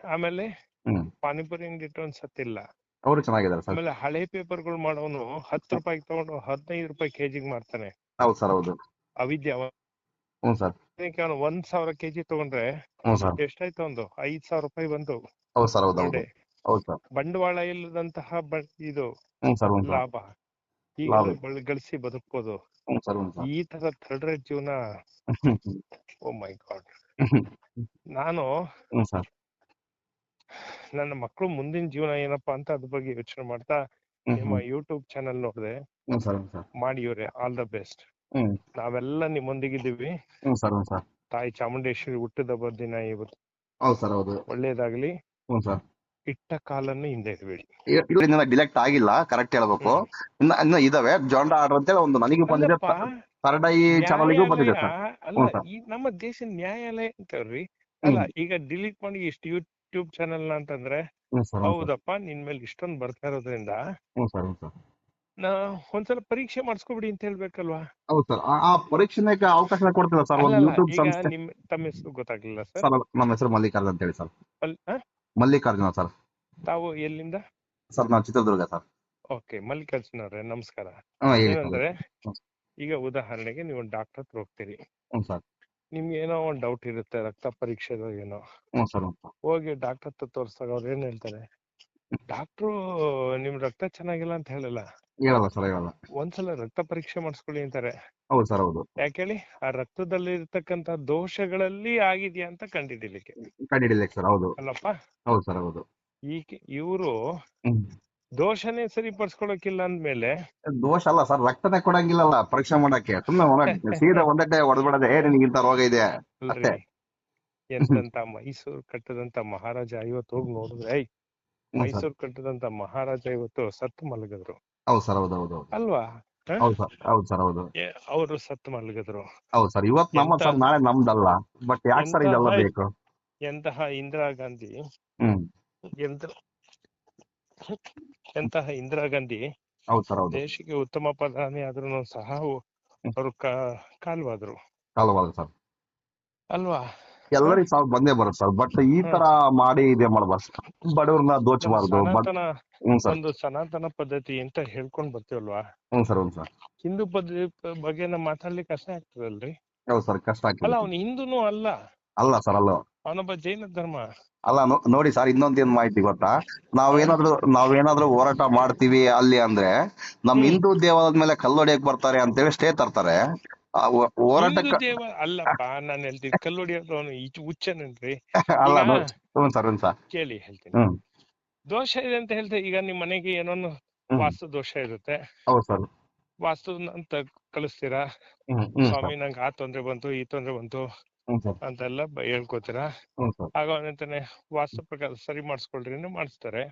ಆಮೇಲೆ ಹ್ಮ್. ಪಾನಿಪುರಿ ಅಂಗಡಿ ಇಟ್ಟವನ್ ಸತ್ತಿಲ್ಲ. ಅವರು ಚೆನ್ನಾಗಿದ್ದಾರೆ ಸರ್. ಆಮೇಲೆ ಹಳೆ ಪೇಪರ್ಗಳು ಮಾಡೋನು ಹತ್ತು ರೂಪಾಯಿಗೆ ತಗೊಂಡು ಹದಿನೈದು ರೂಪಾಯಿ ಕೆಜಿಗೆ ಮಾರ್ತಾನೆ. ಹೌದು ಸರ್ ಹೌದು. ಅವಿದ್ಯ ಹ್ಞೂ ಸರ್. ಅವನು ಒಂದ್ ಸಾವಿರ ಕೆಜಿ ತಗೊಂಡ್ರೆ ಹ್ಞೂ ಸರ್. ಎಷ್ಟಾಯ್ತು ಒಂದು? ಐದ್ ಸಾವಿರ ರೂಪಾಯಿ ಬಂತು ಹೌದು ಸರ್ ಹೌದು ಹೌದು. ಹೌದು ಸರ್. ಬಂಡವಾಳ ಇಲ್ಲದಂತಹ ಬ- ಇದು ಹ್ಞೂ ಸರ್ ಹ್ಞೂ ಸರ್. ಲಾಭ. ಈಗ ಲಾಭ. ಬಳ- ಗಳಿಸಿ ಬದುಕ್ಬೋದು. ಹ್ಞೂ ಸರ್ ಹ್ಞೂ ಸರ್. ಈ ತರ ಥರ್ಡ್ ರೇಟ್ ಜೀವನ ಓ ಮೈ ಗಾಡ್. ನಾನು ಹ್ಞೂ ಸರ್. ನನ್ನ ಮಕ್ಕಳು ಮುಂದಿನ ಜೀವನ ಏನಪ್ಪಾ ಅಂತ ಅದ್ರ ಬಗ್ಗೆ ಯೋಚನೆ ಮಾಡ್ತಾ ನಿಮ್ಮ ಯೂಟ್ಯೂಬ್ ಚಾನೆಲ್ ನೋಡಿದೆ. ಮಾಡಿ ಇವ್ರೆ ಆಲ್ ದ ಬೆಸ್ಟ್ ನಾವೆಲ್ಲ ನಿಮ್ಮೊಂದಿಗಿದ್ದೀವಿ. ತಾಯಿ ಚಾಮುಂಡೇಶ್ವರಿ ಹುಟ್ಟಿದ ದಿನ ಇವತ್ತು. ಒಳ್ಳೇದಾಗ್ಲಿ. ಇಟ್ಟ ಕಾಲನ್ನು ಹಿಂದೆ ಇಡಬೇಡಿ. ಡಿಲೆಕ್ಟ್ ಆಗಿಲ್ಲ ಕರೆಕ್ಟ್ ಹೇಳ್ಬೇಕು. ಇನ್ನ ಇನ್ನ ಇದಾವೆ. ಜಾಂಡ ಆರ್ಡರ್ ಅಂತೇಳಿ ಒಂದು ನನಗೆ ಬಂದಿದೆ. ಚಾನಲ್ಗೂ ಬಂದಿದೆ ನಮ್ಮ ದೇಶ ನ್ಯಾಯಾಲಯ ಅಂತವ್ರಿ ಅಲ್ಲ ಈಗ ಡಿಲೀಟ್ ಮಾಡಿ ಇಷ್ಟು ಯೂಟ್ಯೂಬ್ ಚಾನೆಲ್ ಅಂತಂದ್ರೆ ಹೌದಪ್ಪ ನಿನ್ ಮೇಲೆ ಇಷ್ಟೊಂದು ಬರ್ತಾ ಇರೋದ್ರಿಂದ ನಾ ಒಂದ್ಸಲ ಪರೀಕ್ಷೆ ಮಾಡಿಸ್ಕೊಬಿಡಿ ಅಂತ ಹೇಳ್ಬೇಕಲ್ವಾ? ಹೌದು ಸರ್. ಆ- ಆ ಅವಕಾಶ ಕೊಡ್ತೀರಾ ಸರ್ ಒಂದು ಯೂಟ್ಯೂಬ್ ಸಂಸ್ಥೆ? ನಿಮ್ ತಮ್ಮ ಹೆಸರು ಗೊತ್ತಾಗ್ಲಿಲ್ಲ ಸರ್. ನಮ್ಮ ಹೆಸರು ಮಲ್ಲಿಕಾರ್ಜುನ್ ಅಂತ ಹೇಳಿ ಸರ್. ಮಲ್ಲಿಕಾರ್ಜುನ ಸರ್. ತಾವು ಎಲ್ಲಿಂದ? ಸರ್ ನಾವು ಚಿತ್ರದುರ್ಗ ಸರ್. ಓಕೆ ಮಲ್ಲಿಕಾರ್ಜುನ ಅವ್ರೆ ನಮಸ್ಕಾರ. ಏನಂದ್ರೆ ಈಗ ಉದಾಹರಣೆಗೆ ನೀವು ಡಾಕ್ಟರ್ ಹತ್ರ ಹೋಗ್ತೀರಿ. ಸರ್. ನಿಮ್ಗೆ ಏನೋ ಒಂದ್ ಡೌಟ್ ಇರುತ್ತೆ ರಕ್ತ ಪರೀಕ್ಷೆದ ಏನೋ. ಹ್ಞೂ ಸರ್ ಹೋಗಿ ಡಾಕ್ಟರ್ ಹತ್ರ ತೋರಿಸಿದಾಗ ಅವ್ರು ಏನ್ ಹೇಳ್ತಾರೆ? ಡಾಕ್ಟ್ರು ನಿಮ್ ರಕ್ತ ಚೆನ್ನಾಗಿಲ್ಲ ಅಂತ ಹೇಳಲ್ಲ. ಹೇಳಲ್ಲ ಸರ್ ಹೇಳಲ್ಲ. ಒಂದ್ಸಲ ರಕ್ತ ಪರೀಕ್ಷೆ ಮಾಡಿಸ್ಕೊಳ್ಳಿ ಅಂತಾರೆ. ಹೌದು ಸರ್ ಹೌದು. ಯಾಕೇಳಿ? ಆ ರಕ್ತದಲ್ಲಿ ಇರ್ತಕ್ಕಂತ ದೋಷಗಳಲ್ಲಿ ಆಗಿದ್ಯಾ ಅಂತ ಕಂಡಿಡಿಲಿಕ್ಕೆ. ಸರ್ ಹೌದು. ಅಲ್ಲಪ್ಪ? ಹೌದು ಸರ್ ಹೌದು. ಈಗ ಇವರು ಹ್ಮ್. ದೋಷನೇ ಸರಿಪಡಿಸ್ಕೊಳಕಿಲ್ಲ ಅಂದ್ಮೇಲೆ ದೋಷ ಅಲ್ಲ ಸರ್ ರಕ್ತನೇ ಕೊಡಂಗಿಲ್ಲಲ್ಲ ಪರೀಕ್ಷೆ ಮಾಡಕ್ಕೆ. ಸುಮ್ಮನೆ ಸೀದಾ ಒಂದಡ್ಡೆ ಹೊಡೆದ್ಬಿಡದೆ ಏ ನಿನಗಿಂತ ರೋಗ ಇದೆ ಅಷ್ಟೇ. ಎಂತಂತ ಮೈಸೂರು ಕಟ್ಟದಂತ ಮಹಾರಾಜ ಇವತ್ತು ಹೋಗಿ ನೋಡಿದ್ರೆ ಮೈಸೂರು ಕಟ್ಟದಂತ ಮಹಾರಾಜ ಇವತ್ತು ಸತ್ತು ಮಲಗಿದ್ರು. ಹೌದು ಸರ್ ಹೌದು ಹೌದು ಅಲ್ವಾ? ಹೌದು ಸರ್ ಹೌದು ಸರ್ ಹೌದು. ಅವರು ಸತ್ತು ಮಲಗಿದ್ರು. ಹೌದು ಸರ್ ಇವತ್ತು ನಮ್ಮ ಸರ್ ನಾಳೆ ನಮ್ದಲ್ಲ ಬಟ್ ಯಾಕೆ ಸರ್ ಇದೆಲ್ಲ ಬೇಕು? ಎಂತಹ ಇಂದಿರಾ ಗಾಂಧಿ ಎಂತಹ ಇಂದಿರಾ ಗಾಂಧಿ ಹೌದು ಸರ್ ಹೌದು. ದೇಶಕ್ಕೆ ಉತ್ತಮ ಪ್ರಧಾನಿ ಆದ್ರೂ ಸಹ ಅವರು ಕಾಲ್ವಾದ್ರು. ಕಾಲವಾದ ಸರ್. ಅಲ್ವಾ? ಎಲ್ಲರಿಗೂ ಸಾವು ಬಂದೇ ಬರುತ್ತೆ ಸರ್ ಬಟ್ ಈ ತರ ಮಾಡಿ ಇದೇ ಮಾಡಬಾರ್ದು ಬಡವ್ರನ್ನ ನಮ್ಮ ದೋಚಬಾರ್ದು ಬಟ್ ಸನಾತನ ಸರ್. ಒಂದು ಸನಾತನ ಪದ್ಧತಿ ಅಂತ ಹೇಳ್ಕೊಂಡ್ ಬರ್ತೀವಲ್ವಾ? ಹ್ಮ್ ಸರ್ ಹ್ಮ್ ಸರ್. ಹಿಂದೂ ಪದ್ಧತಿ ಬಗ್ಗೆ ನಾವು ಮಾತಾಡ್ಲಿಕ್ಕೆ ಕಷ್ಟ ಆಗ್ತದಲ್ರಿ? ಹೌದು ಸರ್ ಕಷ್ಟ ಅಲ್ಲ ಆಗ್ತದೆ ಅವ್ನು ಹಿಂದೂನು ಅಲ್ಲ. ಅಲ್ಲ ಸರ್ ಅಲ್ಲ. ಅವನೊಬ್ಬ ಜೈನ ಧರ್ಮ. ಅಲ್ಲ ನೋಡಿ ಸರ್ ಇನ್ನೊಂದೇನ್ ಮಾಹಿತಿ ಗೊತ್ತಾ? ನಾವೇನಾದ್ರೂ ನಾವೇನಾದ್ರೂ ಹೋರಾಟ ಮಾಡ್ತೀವಿ ಅಲ್ಲಿ ಅಂದ್ರೆ ನಮ್ ಹಿಂದೂ ದೇವಾಲಯದ ಮೇಲೆ ಕಲ್ಲೊಡಿಯಕ್ ಬರ್ತಾರೆ ಅಂತೇಳಿ ಸ್ಟೇ ತರ್ತಾರೆ. ಆ ಹೋ- ಹಿಂದೂ ಹೋರಾಟಕ್ಕೆ ಅಲ್ಲಪ್ಪ ನಾನು ಹೇಳ್ತೀನಿ ಕಲ್ಲೊಡಿಯೋದು ಅವನು ಹುಚ್ಚನೇನ್ರಿ. ಅಲ್ಲ ಹ್ಞೂ ಸರ್ ಹ್ಞೂ ಸರ್. ಕೇಳಿ ಹೇಳ್ತೀನಿ. ದೋಷ ಇದೆ ಅಂತ ಹೇಳ್ತೀನಿ ಈಗ ನಿಮ್ ಮನೆಗೆ ಏನೋ. ವಾಸ್ತು ದೋಷ ಇರುತ್ತೆ. ಹೌದು ಸರ್. ವಾಸ್ತು ಅಂತ ಕಳಿಸ್ತೀರಾ? ಸ್ವಾಮಿ ನಂಗೆ ಆ ತೊಂದ್ರೆ ಬಂತು ಈ ತೊಂದ್ರೆ ಬಂತು. ಅಂತೆಲ್ಲ ಹೇಳ್ಕೊತೀರಾ? ಒಂದೇ ವಾಸ್ತು ಪ್ರಕಾರ ಸರಿ ಮಾಡಿಸ್ಕೊಳ್ರಿ ಅಂದ್ರೆ ಮಾಡಿಸ್ತಾರೆ.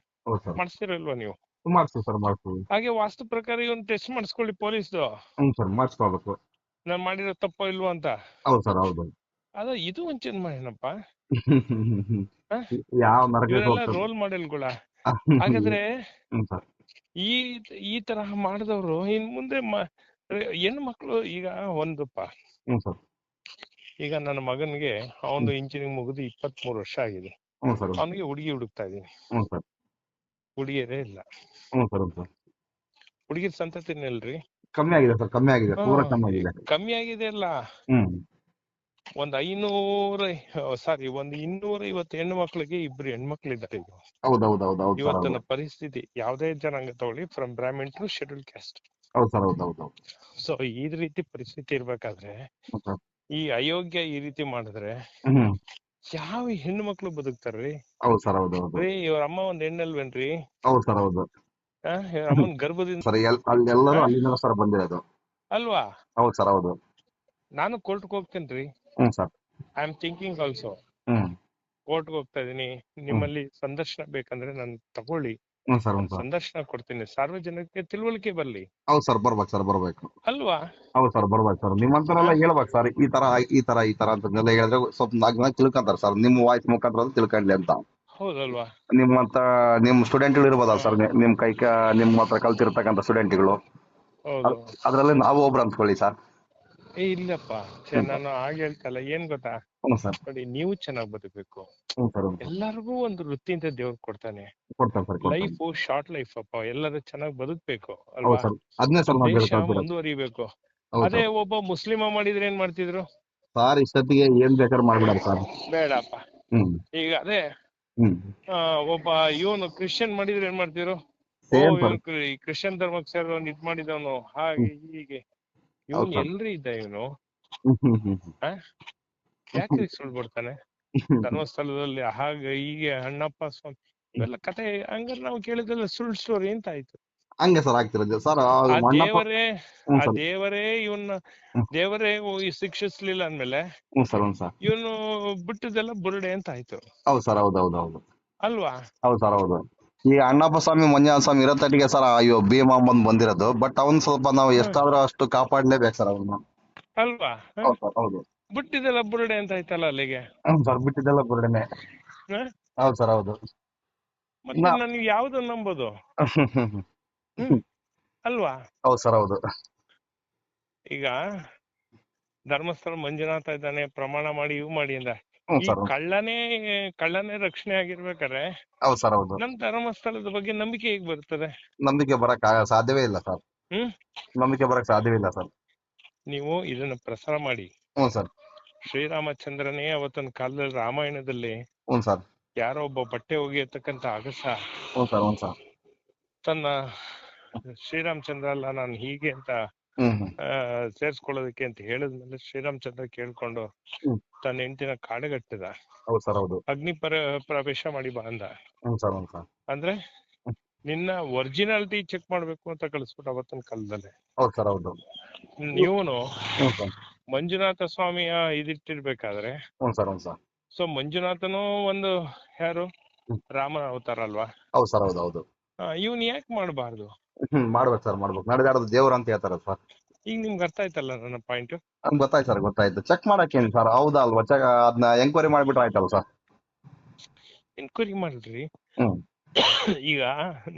ಮಾಡಿಸ್ತಿರಲ್ವಾ ನೀವು? ಮಾಡ್ತೀವಿ ಸರ್ ಮಾಡ್ತೀವಿ ಹಾಗೆ ವಾಸ್ತು ಪ್ರಕಾರ ಇವನ್ ಟೆಸ್ಟ್ ಮಾಡಿಸ್ಕೊಳ್ಳಿ ಪೊಲೀಸ್ದು ಹ್ಞೂ ಸರ್ ಮಾಡಿಸ್ಕೋಬೇಕು. ನಾನು ಮಾಡಿರೋ ತಪ್ಪ ಇಲ್ವೋ ಅಂತ? ಹೌದು ಸರ್ ಹೌದು. ಅದ ಇದು ಒಂಚೇನ್ ಏನಪ್ಪ ಹ? ಯಾವ ಇವರೆಲ್ಲ ರೋಲ್ ಮಾಡೆಲ್ಗಳ ಹಾಗಾದ್ರೆ ಈ ಈ ತರಹ ಮಾಡಿದವರು ಇನ್ ಮುಂದೆ ಹೆಣ್ಮಕ್ಳು ಈಗ ಒಂದಪ್ಪ. ಹ್ಞೂ ಸರ್. ಈಗ ನನ್ನ ಮಗನಿಗೆ ಅವನು ಇಂಜಿನಿಯರಿಂಗ್ ಮುಗಿದು ಇಪ್ಪತ್ತ್ ಮೂರು ವರ್ಷ ಆಗಿದೆ. ಅವನಿಗೆ ಹುಡುಗಿ ಹುಡುಕ್ತಾ ಇದೀನಿ ಹುಡುಗಿಯರೇ ಇಲ್ಲ. ಹುಡುಗಿರ್ ಸಂತತಿನಲ್ರಿ ಕಮ್ಮಿ ಆಗಿದೆ ಸರ್ ಕಮ್ಮಿ ಆಗಿದೆ ಪೂರ ಕಮ್ಮಿ ಆಗಿದೆ. ಕಮ್ಮಿ ಆಗಿದೆ ಅಲ್ಲ. ಒಂದ್ ಐನೂರ ಸಾರಿ ಒಂದ್ ಇನ್ನೂರ ಐವತ್ತು ಹೆಣ್ಣು ಮಕ್ಳಿಗೆ ಇಬ್ರು ಹೆಣ್ಮಕ್ಳು ಇದ್ದಾರೆ ಈಗ ಇವತ್ತಿನ ಪರಿಸ್ಥಿತಿ ಯಾವ್ದೇ ಜನಾಂಗ ತಗೊಳ್ಳಿ from Brahmin to scheduled caste so ಈ ರೀತಿ ಪರಿಸ್ಥಿತಿ ಇರ್ಬೇಕಾದ್ರೆ ಈ ಅಯೋಗ್ಯ ಈ ರೀತಿ ಮಾಡಿದ್ರೆ ಯಾವ ಹೆಣ್ಣು ಮಕ್ಳು ಬದುಕ್ತಾರ್ರಿ? ಹೌದು ಸರ್ ಹೌದು ಹೌದು. ರೀ ಇವ್ರ ಅಮ್ಮ ಒಂದ್ ಹೆಣ್ಣಲ್ವೇನ್ರಿ? ಹೌದು ಸರ್ ಹೌದು. ಆ, ಇವ್ರ ಅಮ್ಮನ್ ಗರ್ಭದಿಂದ ಸರ್ ಎಲ್ ಅಲ್ಲೆಲ್ಲರೂ ಅಲ್ಲಿಂದ ಸರ್ ಬಂದಿರೋದು. ಅಲ್ವಾ? ಹೌದು ಸರ್ ಹೌದು. ನಾನು ಕೋರ್ಟ್ಗೆ ಹೋಗ್ತೇನ್ರಿ? ಹ್ಮ್ sir. I am thinking also. ಹ್ಮ್. ಕೋರ್ಟ್ಗೆ ಹೋಗ್ತಾ ಇದೀನಿ. ನಿಮ್ಮಲ್ಲಿ ಸಂದರ್ಶನ ಬೇಕಂದ್ರೆ ನಾನು ತಗೊಳ್ಳಿ. ಹ್ಮ್ ಸರ್ ಹ್ಮ್ ಸರ್. ಸಂದರ್ಶನ ಕೊಡ್ತೀನಿ. ಸಾರ್ವಜನಿಕ ತಿಳುವಳಿಕೆ ಬರ್ಲಿ. ಹೌದು ಸರ್ ಬರ್ಬೇಕು ಸರ್ ಬರ್ಬೇಕು. ಅಲ್ವಾ? ಹೌದು ಸರ್ ಬರ್ಬೇಕು ಸರ್. ನಿಮ್ಮಂತರೆಲ್ಲ ಹೇಳ್ಬೇಕು ಸರ್ ಈ ತರ ಈ ತರ ಈ ತರ ಅಂತಂದೆಲ್ಲ ಹೇಳಿದ್ರೆ ಸ್ವಲ್ಪ ನಾಲ್ಕು ಜನ ತಿಳ್ಕೊಂತಾರೆ ಸರ್. ನಿಮ್ಮ ವಾಯ್ಸ್ ಮುಖಾಂತರ ತಿಳ್ಕೊಂಡ್ಲಿ ಅಂತ. ಹೌದಲ್ವಾ? ನಿಮ್ಮ ಅಂತ ನಿಮ್ ಸ್ಟೂಡೆಂಟ್ಗಳು ಇರ್ಬೋದಲ್ಲ ಸರ್ ನಿಮ್ ಕೈ ಕ- ನಿಮ್ಮ ಹತ್ರ ಕಲ್ತಿರ್ತಕ್ಕಂಥ ಸ್ಟೂಡೆಂಟ್ಗಳು ಹೌದು. ಅದ್ರಲ್ಲಿ ನಾವು ಒಬ್ರು ಅಂದ್ಕೊಳ್ಳಿ ಸರ್. ಏ ಇಲ್ಲಪ್ಪ. ಛೆ, ನಾನು ಹಾಗೆ ಹೇಳ್ತಲ್ಲ ಏನ್ ಗೊತ್ತಾ? ಹ್ಞೂ ಸರ್. ನೋಡಿ ನೀವು ಚೆನ್ನಾಗಿ ಬದುಕಬೇಕು. ಹ್ಞೂ ಸರ್ ಎಲ್ಲರಿಗೂ ಒಂದು ವೃತ್ತಿ ಅಂತ ದೇವ್ರು ಕೊಡ್ತಾನೆ. ಸರ್ ಲೈಫ್ ಶಾರ್ಟ್ ಲೈಫ್ ಅಪ್ಪ. ಎಲ್ಲರೂ ಚೆನ್ನಾಗಿ ಬದುಕಬೇಕು ಹೌದು ಅಲ್ವಾ ಸರ್. ಅದನ್ನೇ ಸರ್ ನಾವು ದೇಶ ಹೇಳ್ಕೊಳ್ತೀರ ಮುಂದುವರಿಬೇಕು. ಹೌದು ಅದೇ ಸರ್. ಒಬ್ಬ ಮುಸ್ಲಿಮ ಮಾಡಿದ್ರೆ ಏನ್ ಮಾಡ್ತಿದ್ರು? ಸರ್ ಇಷ್ಟೊತ್ತಿಗೆ ಏನ್ ಬೇಕಾದ್ರೂ ಮಾಡ್ಬಿಡಾರ ಸರ್. ಬೇಡಪ್ಪ. ಹ್ಮ್. ಈಗ ಅದೇ ಹ್ಮ್. ಆ, ಒಬ್ಬ ಇವನು ಕ್ರಿಶ್ಚಿಯನ್ ಮಾಡಿದ್ರೆ ಏನ್ ಮಾಡ್ತಿದ್ರು? ಓ ಇವ್ನು ಕ್ರಿಶ್ಚಿಯನ್ ಧರ್ಮಕ್ಕೆ ಸೇರಿದವನು ಇದ್ ಮಾಡಿದವನು. ಹಾಗೆ ಹೀಗೆ. ಇವನು. ಎಲ್ರಿ ಇದ್ದ ಇವನು? ಹ್ಮ್ ಹ್ಮ್ ಹ್ಮ್ ಯಾಕೆ ಸುಳ್ಳು ಬಿಡ್ತಾನೆ ಹ್ಮ್ ಧರ್ಮಸ್ಥಳದಲ್ಲಿ ಹಾಗೆ ಹೀಗೆ ಅಣ್ಣಪ್ಪ ಸ್ವಾಮಿ ಇವೆಲ್ಲ ಕತೆ ಹಂಗಾರೆ ನಾವು ಕೇಳಿದ್ರೆ ಸುಳ್ಳು ಸ್ಟೋರಿ ಅಂತ ಆಯ್ತು. ಹಂಗೆ ಸರ್ ಆಗ್ತಿರೋದು ಸರ್ ದೇವರೇ ಆ ದೇವರೇ ಇವನ್ನ. ದೇವರೇ ಈ ಶಿಕ್ಷಿಸ್ಲಿಲ್ಲ ಅಂದ್ಮೇಲೆ ಇವನು ಬಿಟ್ಟದೆಲ್ಲ ಬುರುಡೆ ಅಂತ ಆಯ್ತು. ಹೌದು ಸರ್ ಹೌದು ಹೌದು ಹೌದು. ಅಲ್ವಾ? ಹೌದು ಸರ್ ಹೌದು. ಈ ಅಣ್ಣಪ್ಪ ಸ್ವಾಮಿ ಮಂಜುನಾಥ ಸ್ವಾಮಿ ಇರತ್ತಟ್ಟಿಗೆ ಸರ್ ಅಯ್ಯೋ ಭೀಮ ಬಂದ್ ಬಂದಿರೋದು ಬಟ್ ಅವ್ನ್ ಸ್ವಲ್ಪ ನಾವು ಎಷ್ಟಾದ್ರೂ ಅಷ್ಟು ಕಾಪಾಡ್ಲೇಬೇಕು ಸರ್ ಅವನು. ಅಲ್ವಾ? ಹೌದು. ಬಿಟ್ಟಿದೆಲ್ಲ ಬುರುಡೆ ಅಂತ ಆಯ್ತಲ್ಲ ಅಲ್ಲಿಗೆ? ಹ್ಮ್ ಸರ್ ಬಿಟ್ಟಿದ್ದೆಲ್ಲ ಬುರುಡೆನೆ. ಹ? ಹೌದು ಸರ್ ಹೌದು. ಮತ್ತೆ ನಾ- ನನಗೆ ಯಾವ್ದನ್ನ ನಂಬೋದು? ಅಲ್ವಾ? ಹೌದು ಸರ್ ಹೌದು. ಈಗ ಧರ್ಮಸ್ಥಳ ಮಂಜುನಾಥ ಇದ್ದಾನೆ ಪ್ರಮಾಣ ಮಾಡಿ ಇವು ಮಾಡಿ ಅಂದ. ಹ್ಞೂ ಈ ಸರ್. ಕಳ್ಳನೇ ಕಳ್ಳನೇ ರಕ್ಷಣೆ ಆಗಿರ್ಬೇಕಾದ್ರೆ ಹೌದು ಸರ್ ಹೌದು. ನಮ್ ಧರ್ಮಸ್ಥಳದ ಬಗ್ಗೆ ನಂಬಿಕೆ ಹೇಗ್ ಬರ್ತದೆ? ನಂಬಿಕೆ ಬರಕ್ ಆಗ- ಸಾಧ್ಯವೇ ಇಲ್ಲ ಸರ್. ಹ್ಮ್? ನಂಬಿಕೆ ಬರಕ್ ಸಾಧ್ಯವೇ ಇಲ್ಲ ಸರ್. ನೀವು ಇದನ್ನ ಪ್ರಸಾರ ಮಾಡಿ. ಹ್ಞೂ ಸರ್. ಶ್ರೀರಾಮಚಂದ್ರನೇ ಅವತ್ತೊಂದು ಕಾಲದಲ್ಲಿ ರಾಮಾಯಣದಲ್ಲಿ ಹ್ಞೂ ಸರ್. ಯಾರೋ ಒಬ್ಬ ಬಟ್ಟೆ ಒಗೆಯತಕ್ಕಂತ ಅಗಸ ಹ್ಞೂ ಸರ್ ಹ್ಞೂ ಸರ್. ತನ್ನ ಶ್ರೀರಾಮಚಂದ್ರ ಅಲ್ಲ ನಾನು ಹೀಗೆ ಅಂತ ಹ್ಮ್ ಆ, ಸೇರ್ಸ್ಕೊಳ್ಳೋದಕ್ಕೆ ಅಂತ ಹೇಳಿದ್ಮೇಲೆ ಶ್ರೀರಾಮಚಂದ್ರ ಕೇಳ್ಕೊಂಡು ಹ್ಮ್. ತನ್ನ ಹೆಂಡತಿನ ಕಾಡಗಟ್ಟಿದ. ಹೌದು ಸರ್ ಹೌದು. ಅಗ್ನಿ ಪರ ಪ್ರವೇಶ ಮಾಡಿ ಬಾ ಅಂದ. ಹ್ಞೂ ಸರ್ ಹ್ಞೂ ಸರ್. ಅಂದ್ರೆ ನಿನ್ನ ಒರಿಜಿನಾಲಿಟಿ ಚೆಕ್ ಮಾಡ್ಬೇಕು ಅಂತ ಕಳಿಸ್ಬಿಟ್ಟು ಅವತ್ತಿನ ಕಾಲದಲ್ಲಿ. ಹೌದು ಸರ್ ಹೌದು. ನೀವುನು ಹ್ಞೂ ಸರ್. ಮಂಜುನಾಥ ಸ್ವಾಮಿಯ ಇದಿಟ್ಟಿರ್ಬೇಕಾದ್ರೆ ಹ್ಞೂ ಸರ್ ಹ್ಞೂ ಸರ್. ಸೊ ಮಂಜುನಾಥನು ಒಂದು ಯಾರು. ರಾಮನ ಅವತಾರ ಅಲ್ವಾ? ಹೌದು ಸರ್ ಹೌದು ಹೌದು. ಇವನ್ ಯಾಕೆ ಮಾಡಬಾರ್ದು? ಹ್ಮ್ ಮಾಡ್ಬೇಕು ಸರ್ ಮಾಡ್ಬೇಕು. ನಡೆದಾಡೋದು ದೇವ್ರ ಅಂತ ಹೇಳ್ತಾರೆ ಸರ್. ಈಗ ನಿಮ್ಗೆ ಅರ್ಥ ಆಯ್ತಲ್ಲ ನನ್ನ ಪಾಯಿಂಟ್ ನಮ್ಗೆ ಗೊತ್ತಾಯ್ತು ಸರ್ ಗೊತ್ತಾಯ್ತು. ಚೆಕ್ ಮಾಡಕ್ಕೇನು ಸರ್? ಹೌದಾ ಅಲ್ವಾ? ಚೆಕ್ ಅದನ್ನ ಎಂಕ್ವೈರಿ ಮಾಡ್ಬಿಟ್ರೆ ಆಯ್ತಲ್ಲ ಸರ್? ಎನ್ಕ್ವೈರಿ ಮಾಡ್ರಿ. ಈಗ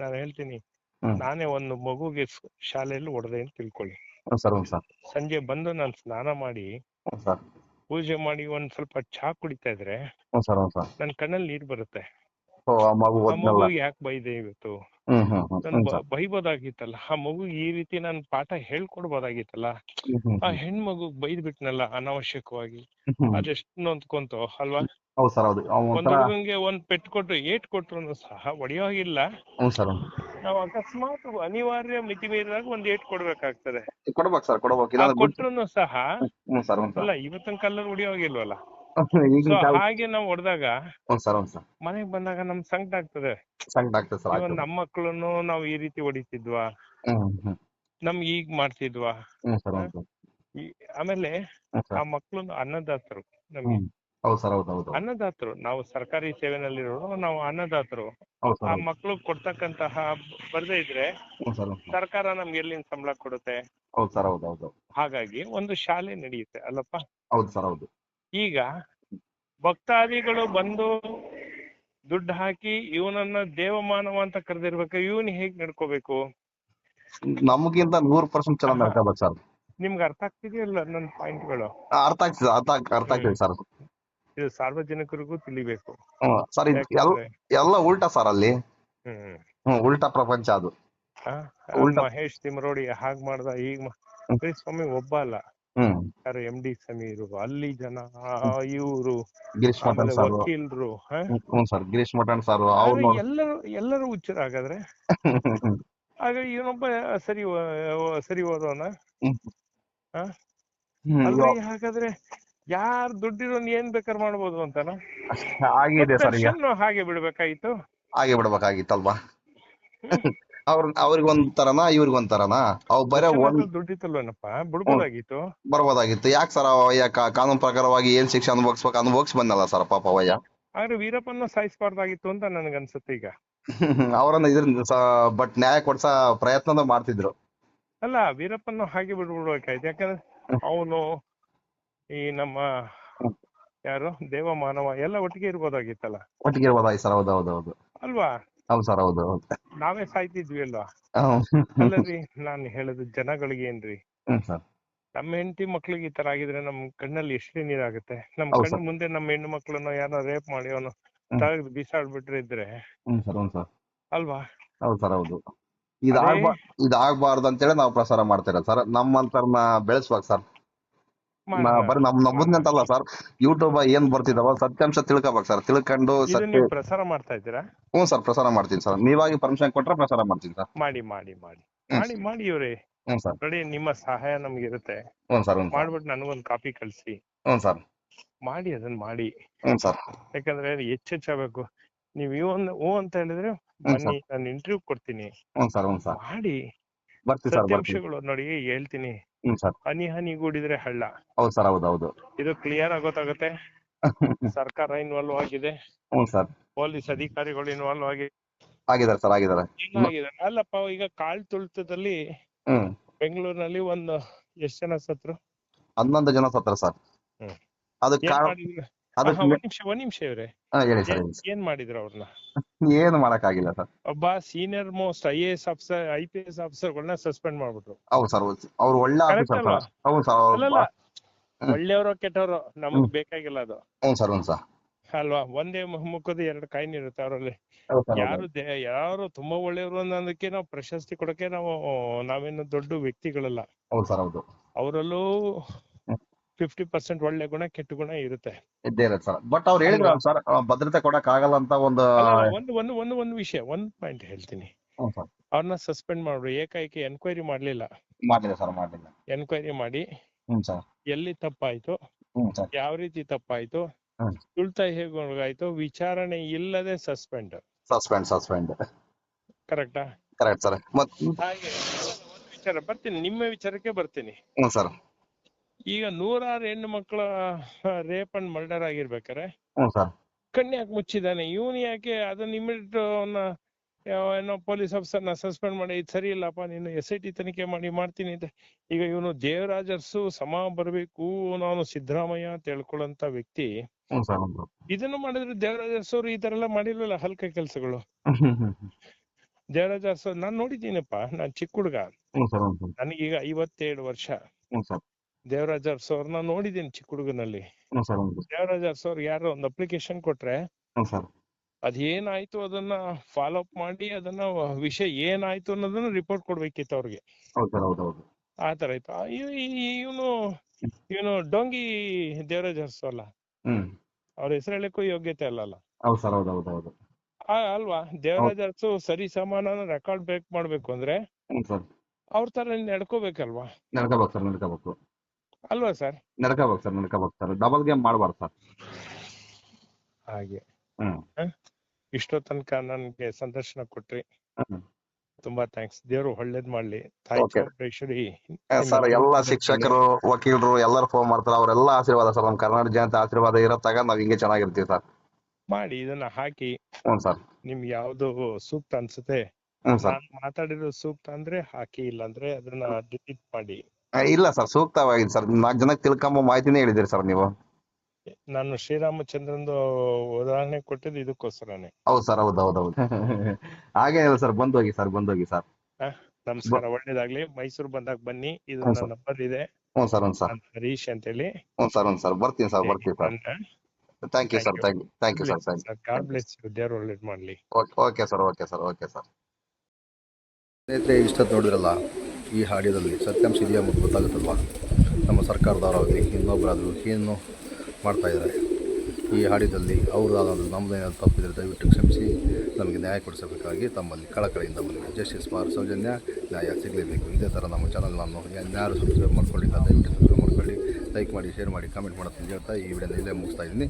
ನಾನು ಹೇಳ್ತೀನಿ. ಹ್ಮ್. ನಾನೇ ಒಂದು ಮಗುಗೆ ಶಾಲೆಯಲ್ಲಿ ಹೊಡೆದೆ ಅಂತ ತಿಳ್ಕೊಳ್ಳಿ. ಹ್ಞೂ ಸರ್ ಹ್ಞೂ ಸರ್. ಸಂಜೆ ಬಂದು ನಾನು ಸ್ನಾನ ಮಾಡಿ ಹ್ಞೂ ಸರ್. ಪೂಜೆ ಮಾಡಿ ಒಂದ್ ಸ್ವಲ್ಪ ಚಾ ಕುಡಿತಾ ಇದ್ರೆ ಹ್ಞೂ ಸರ್ ಹ್ಞೂ ಸರ್. ನನ್ ಕಣ್ಣಲ್ಲಿ ನೀರ್ ಬರುತ್ತೆ. ಓ ಆ ಮಗು ಆ ಓದ್ನಲ್ಲ ಮಗು ಯಾಕೆ ಬೈದೆ ಇವತ್ತು? ನಾನು ಬ- ಸರ್. ಬೈಬೋದಾಗಿತ್ತಲ್ಲ ಆ ಮಗು ಈ ರೀತಿ ನಾನು ಪಾಠ ಹೇಳ್ಕೊಡ್ಬೋದಾಗಿತ್ತಲ್ಲ ಆ ಹೆಣ್ಮಗು ಬೈದ್ ಬಿಟ್ನಲ್ಲ ಅನಾವಶ್ಯಕವಾಗಿ. ಅದೆಷ್ಟು ನೊಂದ್ಕೊಂತು ಅಲ್ವಾ? ಹೌದು ಸರ್ ಹೌದು. ಅವ್ನು ಒಂದ್ ಒಂಥರ ಹುಡುಗಂಗೆ ಒಂದ್ ಪೆಟ್ಟು ಕೊಟ್ಟು ಏಟ್ ಕೊಟ್ರು ಸಹ ಹೊಡೆಯೋಗಿಲ್ಲ. ಹ್ಞೂ ಸರ್ ನಾವು ಅಕಸ್ಮಾತ್ ಅನಿವಾರ್ಯ ಮಿತಿ ಮೀರಿದಾಗ ಒಂದ್ ಏಟ್ ಕೊಡ್ಬೇಕಾಗ್ತದೆ. ಕೊಡ್ಬೇಕು ಸರ್ ಕೊಡ್ಬೇಕು. ಆ ಇಲ್ಲಾಂದ್ರೆ ಕೊಟ್ರುನು ಸಹ ಹ್ಞೂ ಸರ್ ಹ್ಞೂ ಅಲ್ಲ ಇವತ್ತಿನ ಕಾಲದಲ್ಲಿ ಹೊಡಿಯೋಗಿಲ್ವಲ್ಲ? ಸರ್ ಈಗಿನ ಸೊ ಕಾಲ ಹಾಗೆ ನಾವು ಹೊಡೆದಾಗ ಹ್ಞೂ ಸರ್ ಹ್ಞೂ ಸರ್. ಮನೆಗ್ ಬಂದಾಗ ನಮ್ ಸಂಕಟ ಆಗ್ತದೆ. ಸಂಕಟ ಆಗ್ತದೆ ಸರ್ ಆಗ್ತದೆ. ನಮ್ಮ ಮಕ್ಕಳನ್ನು ನಾವು ಈ ರೀತಿ ಹೊಡಿತಿದ್ವಾ. ಹ್ಮ್ ಹ್ಮ್ ನಮ್ ಈಗ ಮಾಡ್ತಿದ್ವಾ. ಹ್ಞೂ ಸರ್ ಹ್ಞೂ ಸರ್. ಈ- ಆಮೇಲೆ ಹ್ಞೂ ಆ ಸರ್ ಮಕ್ಳು ಅನ್ನದಾತರು ನಮ್ಗೆ. ಹ್ಮ್. ಹೌದು ಸರ್ ಹೌದು ಹೌದು ಅನ್ನದಾತರು ನಾವು ಸರ್ಕಾರಿ ಸೇವೆನಲ್ಲಿರೋರು ನಾವು ಅನ್ನದಾತರು ಹೌದು ಆ ಮಕ್ಕಳು ಕೊಡ್ತಕ್ಕಂತಹ ಬರ್ದೇ ಇದ್ರೆ ಹ್ಞೂ ಸರ್ ಸರ್ಕಾರ ನಮ್ಗೆ ಎಲ್ಲಿಂದ ಸಂಬಳ ಕೊಡುತ್ತೆ? ಹೌದು ಸರ್ ಹೌದು ಹೌದು ಹಾಗಾಗಿ ಒಂದು ಶಾಲೆ ನಡೆಯುತ್ತೆ ಅಲ್ಲಪ್ಪ? ಹೌದು ಸರ್ ಹೌದು. ಈಗ ಭಕ್ತಾದಿಗಳು ಬಂದು ದುಡ್ಡು ಹಾಕಿ ಇವನನ್ನ ದೇವಮಾನವ ಅಂತ ಕರೆದಿರ್ಬೇಕು ಇವನ್ ಹೇಗ್ ನಡ್ಕೋಬೇಕು? ನಮಗಿಂತ ನೂರ್ ಪರ್ಸೆಂಟ್ ಚೆನ್ನಾಗಿ ನಡ್ಕೋಬೇಕು ಸರ್. ನಿಮ್ಗೆ ಅರ್ಥ ಆಗ್ತಿದೆಯಲ್ಲ ನನ್ನ ಪಾಯಿಂಟ್ಗಳು? ಅರ್ಥ ಆಗ್ತದೆ ಅರ್ಥ ಆಗ್- ಅರ್ಥ ಆಗ್ತದೆ ಸರ್. ಇದು ಸಾರ್ವಜನಿಕರಿಗೂ ತಿಳಿಬೇಕು. ಹ್ಮ್ ಸರ್ ಇದು ಎಲ್ಲ ಉಲ್ಟಾ ಸರ್ ಅಲ್ಲಿ. ಹ್ಮ್ ಹ್ಮ್. ಉಲ್ಟಾ ಪ್ರಪಂಚ ಅದು. ಆ, ಉಲ್ಟಾ. ಮಹೇಶ್ ತಿಮರೋಡಿ ಹಾಗ ಮಾಡ್ದ ಈಗ ಮಾ- ಹ್ಮ್. ಏ ಸ್ವಾಮಿ ಒಬ್ಬ ಅಲ್ಲ. ಹ್ಮ್. ಯಾರು ಎಂ ಡಿ ಸಮೀರು ಅಲ್ಲಿ ಜನ ಇವರು ಗಿರೀಶ್ ಮಠನ್ ಆಮೇಲೆ ಸರ್. ವಕೀಲರು ಹ್ಞೂ ಸರ್ ಗಿರೀಶ್ ಮಠನ್ ಸರ್. ಅವ್ರು ನೋಡಿ ಎಲ್ಲರೂ ಎಲ್ಲರೂ ಹುಚ್ಚರಾಗಾದ್ರೆ ಆಗ ಇವನೊಬ್ಬ ಸರಿ ಹೋ- ಸರಿ ಹೋದವನ? ಹ್ಮ್. ಅಲ್ರಿ ಹಾಗಾದ್ರೆ? ಯಾರ್ ದುಡ್ಡಿರೋನ್ ಏನ್ ಬೇಕಾರ್ ಮಾಡ್ಬೋದು ಅಂತಾನ? ಆಗಿದೆ ಸರ್ ಈಗ. ಹಾಗೆ ಬಿಡ್ಬೇಕಾಗಿತ್ತು ಹಾಗೆ ಬಿಡ್ಬೇಕಾಗಿತ್ತಲ್ವಾ? ಅವ್ರ ಅವ್ರಿಗೆ ಒಂಥರನಾ ಇವ್ರಿಗೆ ಒಂಥರನಾ ಅವ್ ಬರೇ ಒಂದ್ ದುಡ್ಡಿತ್ತಲ್ವೇನಪ್ಪ? ಬಿಡ್ಬೋದಾಗಿತ್ತು. ಬರ್ಬೋದಾಗಿತ್ತು. ಯಾಕೆ ಸರ್ ಯಾಕ ಕಾನೂನು ಪ್ರಕಾರವಾಗಿ ಏನ್ ಶಿಕ್ಷೆ ಅನುಭವಿಸ್ಬೇಕು ಅನುಭವಿಸ್ ಬಂದಲ್ಲ ಸರ್ ಪಾಪ ಅವಯ್ಯ ಆದ್ರೆ ವೀರಪ್ಪನ ಸಾಯಿಸ್ಬಾರ್ದಾಗಿತ್ತು ಅಂತ ನನ್ಗನ್ಸುತ್ತೆ ಈಗ. ಅವರನ್ನ ಇದ್ರ ಬಟ್ ನ್ಯಾಯ ಕೊಡ್ಸ ಪ್ರಯತ್ನ ಮಾಡ್ತಿದ್ರು. ಅಲ್ಲ ವೀರಪ್ಪನ ಹಾಗೆ ಬಿಡ್ಬಿಡ್ಬೇಕಾಯ್ತು. ಯಾಕಂದ್ರೆ ಅವನು ಈ ನಮ್ಮ ಯಾರು? ದೇವ ಮಾನವ ಎಲ್ಲ ಒಟ್ಟಿಗೆ ಇರ್ಬೋದಾಗಿತ್ತಲ್ಲ? ಒಟ್ಟಿಗೆ ಇರ್ಬೋದಾಗಿ ಸರ್. ಹೌದು ಹೌದು ಹೌದು. ಅಲ್ವಾ? ಹೌದು ಸರ್ ಹೌದು ಹೌದು. ನಾವೇ ಸಾಯ್ತಿದ್ವಿ ಅಲ್ವಾ. ಅಲ್ಲರಿ ನಾನು ಹೇಳೋದು ಜನಗಳಿಗೆ ಏನ್ರಿ? ಸರ್. ನಮ್ಮ ಹೆಂಡತಿ ಮಕ್ಳಿಗೆ ಈ ತರ ಆಗಿದ್ರೆ ನಮ್ ಕಣ್ಣಲ್ಲಿ ಎಷ್ಟು ನೀರಾಗುತ್ತೆ? ನಮ್ ಕಣ್ಣು ಮುಂದೆ ನಮ್ಮ ಹೆಣ್ಣು ಮಕ್ಳನ್ನ ಯಾರೋ ರೇಪ್ ಮಾಡಿ ಅವನು ತಗದು ಬಿಸಾಡ್ಬಿಟ್ರೆ ಇದ್ರೆ? ಅಲ್ವಾ? ಹೌದು ಸರ್ ಹೌದು. ಇದಾಗ್ಬಾರ್ದು ಅಂತೇಳಿ ನಾವು ಪ್ರಸಾರ ಮಾಡ್ತೇವೆ ಸರ್. ನಮ್ಮಂತರ್ನ ಬೆಳೆಸ್ಬೇಕು ಸರ್. ಬರೀ ನಮ್ ನಮ್ಮದ್ನೇ ಅಂತಲ್ಲ ಸರ್. ಯೂಟ್ಯೂಬ್ ಏನ್ ಬರ್ತಿದಾವ ಸತ್ಯಾಂಶ ತಿಳ್ಕೊಬೇಕು ಸರ್. ತಿಳ್ಕೊಂಡು ಇದು ಸತ್ಯ ನೀವು ಪ್ರಸಾರ ಮಾಡ್ತಾ ಇದ್ದೀರಾ? ಹ್ಞೂ ಸರ್ ಪ್ರಸಾರ ಮಾಡ್ತೀನಿ ಸರ್. ನೀವಾಗಿ ಪರ್ಮಿಷನ್ ಕೊಟ್ರೆ ಪ್ರಸಾರ ಮಾಡ್ತೀನಿ ಸರ್. ಮಾಡಿ ಮಾಡಿ ಮಾಡಿ. ಮಾಡಿ ಮಾಡಿ ಇವ್ರೆ. ಹ್ಞೂ ಸರ್. ನೋಡಿ ನಿಮ್ಮ ಸಹಾಯ ನಮ್ಗೆ ಇರುತ್ತೆ ಹ್ಞೂ ಸರ್ ಹ್ಞೂ ಸರ್. ಮಾಡ್ಬಿಟ್ಟು ನನಗೊಂದು ಕಾಪಿ ಕಳಿಸಿ. ಹ್ಞೂ ಸರ್. ಮಾಡಿ ಅದನ್ನ ಮಾಡಿ. ಹ್ಞೂ ಸರ್. ಯಾಕಂದ್ರೆ ಹೆಚ್ಚೆಚ್ಚಾಗಬೇಕು ನೀವು ಇವ್ ಓ ಅಂತ ಹೇಳಿದ್ರೆ ಬನ್ನಿ ನಾನು ಇಂಟರ್ವ್ಯೂ ಕೊಡ್ತೀನಿ. ಹ್ಞೂ ಸರ್ ಹ್ಞೂ ಸರ್. ಮಾಡಿ. ಬರ್ತೀನಿ ಸರ್ ಬರ್ತೀವಿ ಸತ್ಯಾಂಶಗಳು ನೋಡಿ ಹೇಳ್ತೀನಿ. ಹ್ಞೂ ಸರ್. ಹನಿ ಹನಿ ಗೂಡಿದ್ರೆ ಹಳ್ಳ. ಹೌದು ಸರ್ ಹೌದು ಹೌದು. ಇದು ಕ್ಲಿಯರ್ ಆಗೋತಾಗತ್ತೆ. ಸರ್ಕಾರ ಇನ್ವಾಲ್ವ್ ಆಗಿದೆ. ಹ್ಞೂ ಸರ್. ಪೊಲೀಸ್ ಅಧಿಕಾರಿಗಳು ಇನ್ವಾಲ್ವ್ ಆಗಿ ಆಗಿದ್ದಾರೆ ಸರ್ ಆಗಿದ್ದಾರೆ. ಆಗಿದೆ ಅಲ್ಲಪ್ಪ ಈಗ ಕಾಳ್ ತುಳಿತದಲ್ಲಿ ಹ್ಮ್. ಬೆಂಗಳೂರಿನಲ್ಲಿ ಒಂದು ಎಷ್ಟ್ ಜನ ಸತ್ರು? ಹನ್ನೊಂದು ಜನ ಸತ್ರ ಸರ್. ಹ್ಮ್. ಅದಕ್ಕೆ ಏನ್ ಕಾರಣ ಮಾಡಿದ್ರು? ನಿಮಿಷ ಒಂದ್ ನಿಮಿಷ ಇವ್ರೆ. ಹೇಳಿ ಸರ್ ಏನ್- ಮಾಡಿದ್ರು ಅವ್ರನ್ನ? ಏನು ಮಾಡಕ್ಕಾಗಿಲ್ಲ ಸರ್. ಒಬ್ಬ senior most I A S officer I P S ಆಫೀಸರ್ಗಳನ್ನ suspend ಮಾಡ್ಬಿಟ್ರು. ಹೌದು ಸರ್ ಅವ್ರು ಒಳ್ಳೆ ಆಫೀಸರ್ ಸರ್. ಹೌದು ಸರ್ ಒಳ್ಳೆಯವರು ಕೆಟ್ಟವರು ನಮಗ್ ಬೇಕಾಗಿಲ್ಲ ಅದು. ಹ್ಞೂ ಸರ್ ಹ್ಞೂ ಸರ್. ಅಲ್ವಾ? ಒಂದೇ ಮುಖದ ಎರಡು ಕಾಯಿನ್ ಇರುತ್ತೆ ಅವರಲ್ಲಿ. ಯಾರು ಯಾರು ತುಂಬಾ ಒಳ್ಳೆಯವರು ಅನ್ನೋದಕ್ಕೆ ನಾವು ಪ್ರಶಸ್ತಿ ಕೊಡಕ್ಕೆ ನಾವು ನಾವೇನು ದೊಡ್ಡ ವ್ಯಕ್ತಿಗಳಲ್ಲ. ಹೌದು ಸರ್ ಹೌದು. ಅವರಲ್ಲೂ. ಫಿಫ್ಟಿ ಪರ್ಸೆಂಟ್ ಒಳ್ಳೆ ಗುಣ ಕೆಟ್ಟ ಗುಣ ಇರುತ್ತೆ. ಇದ್ದೇ ಇರುತ್ತೆ ಸರ್. ಬಟ್ ಅವ್ರು ಹೇಳಿದ್ರು ಸರ್ ಭದ್ರತೆ ಕೊಡಕ್ ಆಗಲ್ಲ ಅಂತ ಒಂದು ಒಂದು ಒಂದು ಒಂದು ಒಂದು ವಿಷಯ ಒಂದ್ ಪಾಯಿಂಟ್ ಹೇಳ್ತೀನಿ. ಅವ್ರನ್ನ ಸಸ್ಪೆಂಡ್ ಮಾಡ್ರು ಏಕಾಏಕಿ ಎನ್ಕ್ವೈರಿ ಮಾಡ್ಲಿಲ್ಲ. ಮಾಡಲಿಲ್ಲ ಸರ್ ಮಾಡಲಿಲ್ಲ. ಎನ್ಕ್ವೈರಿ ಮಾಡಿ. ಎಲ್ಲಿ ತಪ್ಪಾಯ್ತು? ಯಾವ ರೀತಿ ತಪ್ಪಾಯ್ತು? ತುಳಿತ ತುಳ್ತ ಹೇಗಾಯ್ತು ವಿಚಾರಣೆ ಇಲ್ಲದೆ ಸಸ್ಪೆಂಡ್ ಸಸ್ಪೆಂಡ್ ಸಸ್ಪೆಂಡ್ ಕರೆಕ್ಟಾ ಕರೆಕ್ಟ್ ಸರ್. ಹಾಗೆ ವಿಚಾರ ಬರ್ತೀನಿ ನಿಮ್ಮ ವಿಚಾರಕ್ಕೆ ಬರ್ತೀನಿ. ಹ್ಞೂ ಸರ್. ಈಗ ನೂರಾರು ಹೆಣ್ಣು ಮಕ್ಕಳ ರೇಪ್ ಅಂಡ್ ಮರ್ಡರ್ ಆಗಿರ್ಬೇಕಾರೆ ಹ್ಞೂ ಸರ್. ಮುಚ್ಚಿದ್ದಾನೆ. ಮುಚ್ಚಿದಾನೆ ಇವನು ಯಾಕೆ ಅದನ್ನ ಇಮಿಡಿಯೇಟ್ ಅವನ್ನ ಏನೋ ಪೊಲೀಸ್ ಆಫೀಸರ್ನ ಸಸ್ಪೆಂಡ್ ಮಾಡಿ ಇದು ಸರಿ ಇಲ್ಲಪ್ಪ ನೀನು ಎಸ್ ಐ ಟಿ ತನಿಖೆ ಮಾಡಿ ಮಾಡ್ತೀನಿ ಅಂತ. ಈಗ ಇವನು ದೇವರಾಜರ್ಸು ಸಮ ಬರಬೇಕು ನಾನು ಸಿದ್ದರಾಮಯ್ಯ ಅಂತ ಹೇಳ್ಕೊಳ್ಳೋಂತ ವ್ಯಕ್ತಿ. ಹ್ಞೂ ಸರ್ ಇದನ್ನು ಮಾಡಿದ್ರೆ ದೇವರಾಜರ್ಸ್ ಅವರು ಈ ತರ ಎಲ್ಲ ಮಾಡಿರ್ಲಿಲ್ಲ ಹಲ್ಕ ಕೆಲಸಗಳು? ದೇವರಾಜರ್ಸ್ ನಾನು ನೋಡಿದ್ದೀನಪ್ಪ ನಾನ್ ಚಿಕ್ಕ ಹುಡುಗ. ಹ್ಞೂ ಸರ್. ನನಗೀಗ ಐವತ್ತೇಳು ವರ್ಷ. ಹ್ಞೂ ಸರ್. ದೇವರಾಜ್ ಅರ್ಸ್ ಅವ್ರನ್ನ ನೋಡಿದೀನಿ ಚಿಕ್ಕ ಹುಡುಗನಲ್ಲಿ. ದೇವರಾಜ್ ಅರ್ಸ್ ಅವ್ರಿಗೆ ಯಾರೋ ಒಂದು ಅಪ್ಲಿಕೇಶನ್ ಕೊಟ್ರೆ ಅದೇನಾಯ್ತು ಅದನ್ನ ಫಾಲೋ ಅಪ್ ಮಾಡಿ ಅದನ್ನ ವಿಷಯ ಏನಾಯ್ತು ಅನ್ನೋದನ್ನ ರಿಪೋರ್ಟ್ ಕೊಡ್ಬೇಕಿತ್ತು ಅವ್ರಿಗೆ. ಆತರ ಇತ್ತು. ಇವನು ಇವನು ಡೊಂಗಿ ದೇವರಾಜ್ ಅರ್ಸ್ ಅಲ್ಲ ಅವ್ರ ಹೆಸರು ಹೇಳಕ್ಕೂ ಯೋಗ್ಯತೆ ಅಲ್ಲ ಅಲ್ವಾ? ದೇವರಾಜ್ ಅರ್ಸು ಸರಿ ಸಮಾನ ರೆಕಾರ್ಡ್ ಬ್ರೇಕ್ ಮಾಡ್ಬೇಕು ಅಂದ್ರೆ ಅವ್ರ ತರ ನಡ್ಕೋಬೇಕಲ್ವಾ? ನಡ್ಕೋಬೇಕು. ಅಲ್ವಾ ಸರ್? ನಡ್ಕೋಬೇಕು ಸರ್ ನಡ್ಕೋಬೇಕು ಸರ್. ಡಬಲ್ ಗೇಮ್ ಮಾಡಬಾರ್ದು ಸರ್. ಹಾಗೆ. ಹ್ಮ್ ಇಷ್ಟೋ ತನಕ ನನ್ಗೆ ಸಂದರ್ಶನ ಕೊಟ್ರಿ. ಹ್ಮ್. ತುಂಬಾ ಥ್ಯಾಂಕ್ಸ್ ದೇವ್ರು ಒಳ್ಳೇದ್ ಮಾಡ್ಲಿ. ತಾಯಿ Okay. ಚಾಮುಂಡೇಶ್ವರಿ ಸರ್ ಎಲ್ಲಾ ಶಿಕ್ಷಕರು ವಕೀಲರು ಎಲ್ಲರೂ ಫೋನ್ ಮಾಡ್ತಾರೆ. ಅವರೆಲ್ಲ ಆಶೀರ್ವಾದ ಸರ್. ನಮ್ಮ ಕರ್ನಾಟಕ ಜನತೆ ಆಶೀರ್ವಾದ ಇರತ್ತಾಗ ನಾವ್ ಹಿಂಗೆ ಚೆನ್ನಾಗಿರ್ತೀವಿ ಸರ್. ಮಾಡಿ ಇದನ್ನ ಹಾಕಿ. ಹ್ಞೂ ಸರ್. ನಿಮ್ಗೆ ಯಾವ್ದು ಸೂಕ್ತ ಅನ್ಸುತ್ತೆ. ಹ್ಞೂ ಸರ್. ನಾನ್ ಮಾತಾಡಿರೋ ಸೂಕ್ತ ಅಂದ್ರೆ ಹಾಕಿ ಇಲ್ಲಾಂದ್ರೆ ಅದನ್ನ ಡಿಲೀಟ್ ಮಾಡಿ. ಇಲ್ಲ ಸರ್ ಸೂಕ್ತವಾಗಿದೆ ಸರ್. ನಾಲ್ಕು ಜನಕ್ಕೆ ತಿಳ್ಕೊಂಬ ಮಾಹಿತಿನೇ ಹೇಳಿದಿರಿ ಸರ್ ನೀವು. ನಾನು ಶ್ರೀರಾಮಚಂದ್ರಂದು ಉದಾಹರಣೆ ಕೊಟ್ಟಿದ್ದು ಇದಕ್ಕೋಸ್ಕರನೇ. ಹೌದು ಸರ್ ಹೌದು ಹೌದು ಹೌದು. ಇಲ್ಲ ಸರ್ ಬಂದ್ ಹೋಗಿ ಸರ್ ಬಂದ್ ಹೋಗಿ ಸರ್ ನಮಸ್ಕಾರ ಒಳ್ಳೇದಾಗ್ಲಿ. ಮೈಸೂರು ಬಂದಾಗ ಬನ್ನಿ. ಇದು ಹ್ಮ್, ನನ್ನ ಸರ್. ನಂಬರ್ ಇದೆ. ಹ್ಞೂ ಸರ್ ಹ್ಞೂ ಸರ್. ನಾನು ಹರೀಶ್ ಅಂತ ಹೇಳಿ ಹ್ಞೂ ಸರ್ ಹ್ಞೂ ಸರ್. ಬರ್ತೀನಿ ಸರ್ ಬರ್ತೀನಿ sir. Thank you sir thank you thank you sir thank you God bless ದೇವ್ರು ಒಳ್ಳೇದು ಮಾಡ್ಲಿ. Okay okay sir okay sir okay sir ಸ್ನೇಹಿತರೆ ಇಷ್ಟ ನೋಡಿರಲ್ಲ ಈ ಹಾಡಿನಲ್ಲಿ ಸತ್ಯಾಂಶ ಇದೆಯಾ ಮತ್ತು ಗೊತ್ತಾಗುತ್ತಲ್ವ? ನಮ್ಮ ಸರ್ಕಾರದವರಾಗಲಿ ಇನ್ನೊಬ್ಬರಾದರೂ ಏನು ಮಾಡ್ತಾಯಿದ್ದಾರೆ ಈ ಹಾಡಿದಲ್ಲಿ ಅವರಾದರೂ ನಮ್ಮದೇನಾದ್ರು ತಪ್ಪಿದ್ರೆ ದಯವಿಟ್ಟು ಕ್ಷಮಿಸಿ, ನಮಗೆ ನ್ಯಾಯ ಕೊಡಿಸಬೇಕಾಗಿ ತಮ್ಮಲ್ಲಿ ಕಳಕಳಿಯಿಂದ ಬಂದಿದೆ. ಜಸ್ಟಿಸ್ ಮಾರ್ ಸೌಜನ್ಯ, ನ್ಯಾಯ ಸಿಗಲೇಬೇಕು. ಇದೇ ಥರ ನಮ್ಮ ಚಾನಲ್ನನ್ನು ಯಾರು ಸಬ್ಸ್ಕ್ರೈಬ್ ಮಾಡ್ಕೊಂಡಿಲ್ಲ, ದಯವಿಟ್ಟು ಸಬ್ಸ್ಕ್ರೈಬ್ ಮಾಡ್ಕೊಳ್ಳಿ ಲೈಕ್ ಮಾಡಿ ಶೇರ್ ಮಾಡಿ ಕಾಮೆಂಟ್ ಮಾಡೋದು ಹೇಳ್ತಾ ಈ ವಿಡಿಯೋನ ಇಲ್ಲೇ ಮುಗಿಸ್ತಾ ಇದ್ದೀನಿ.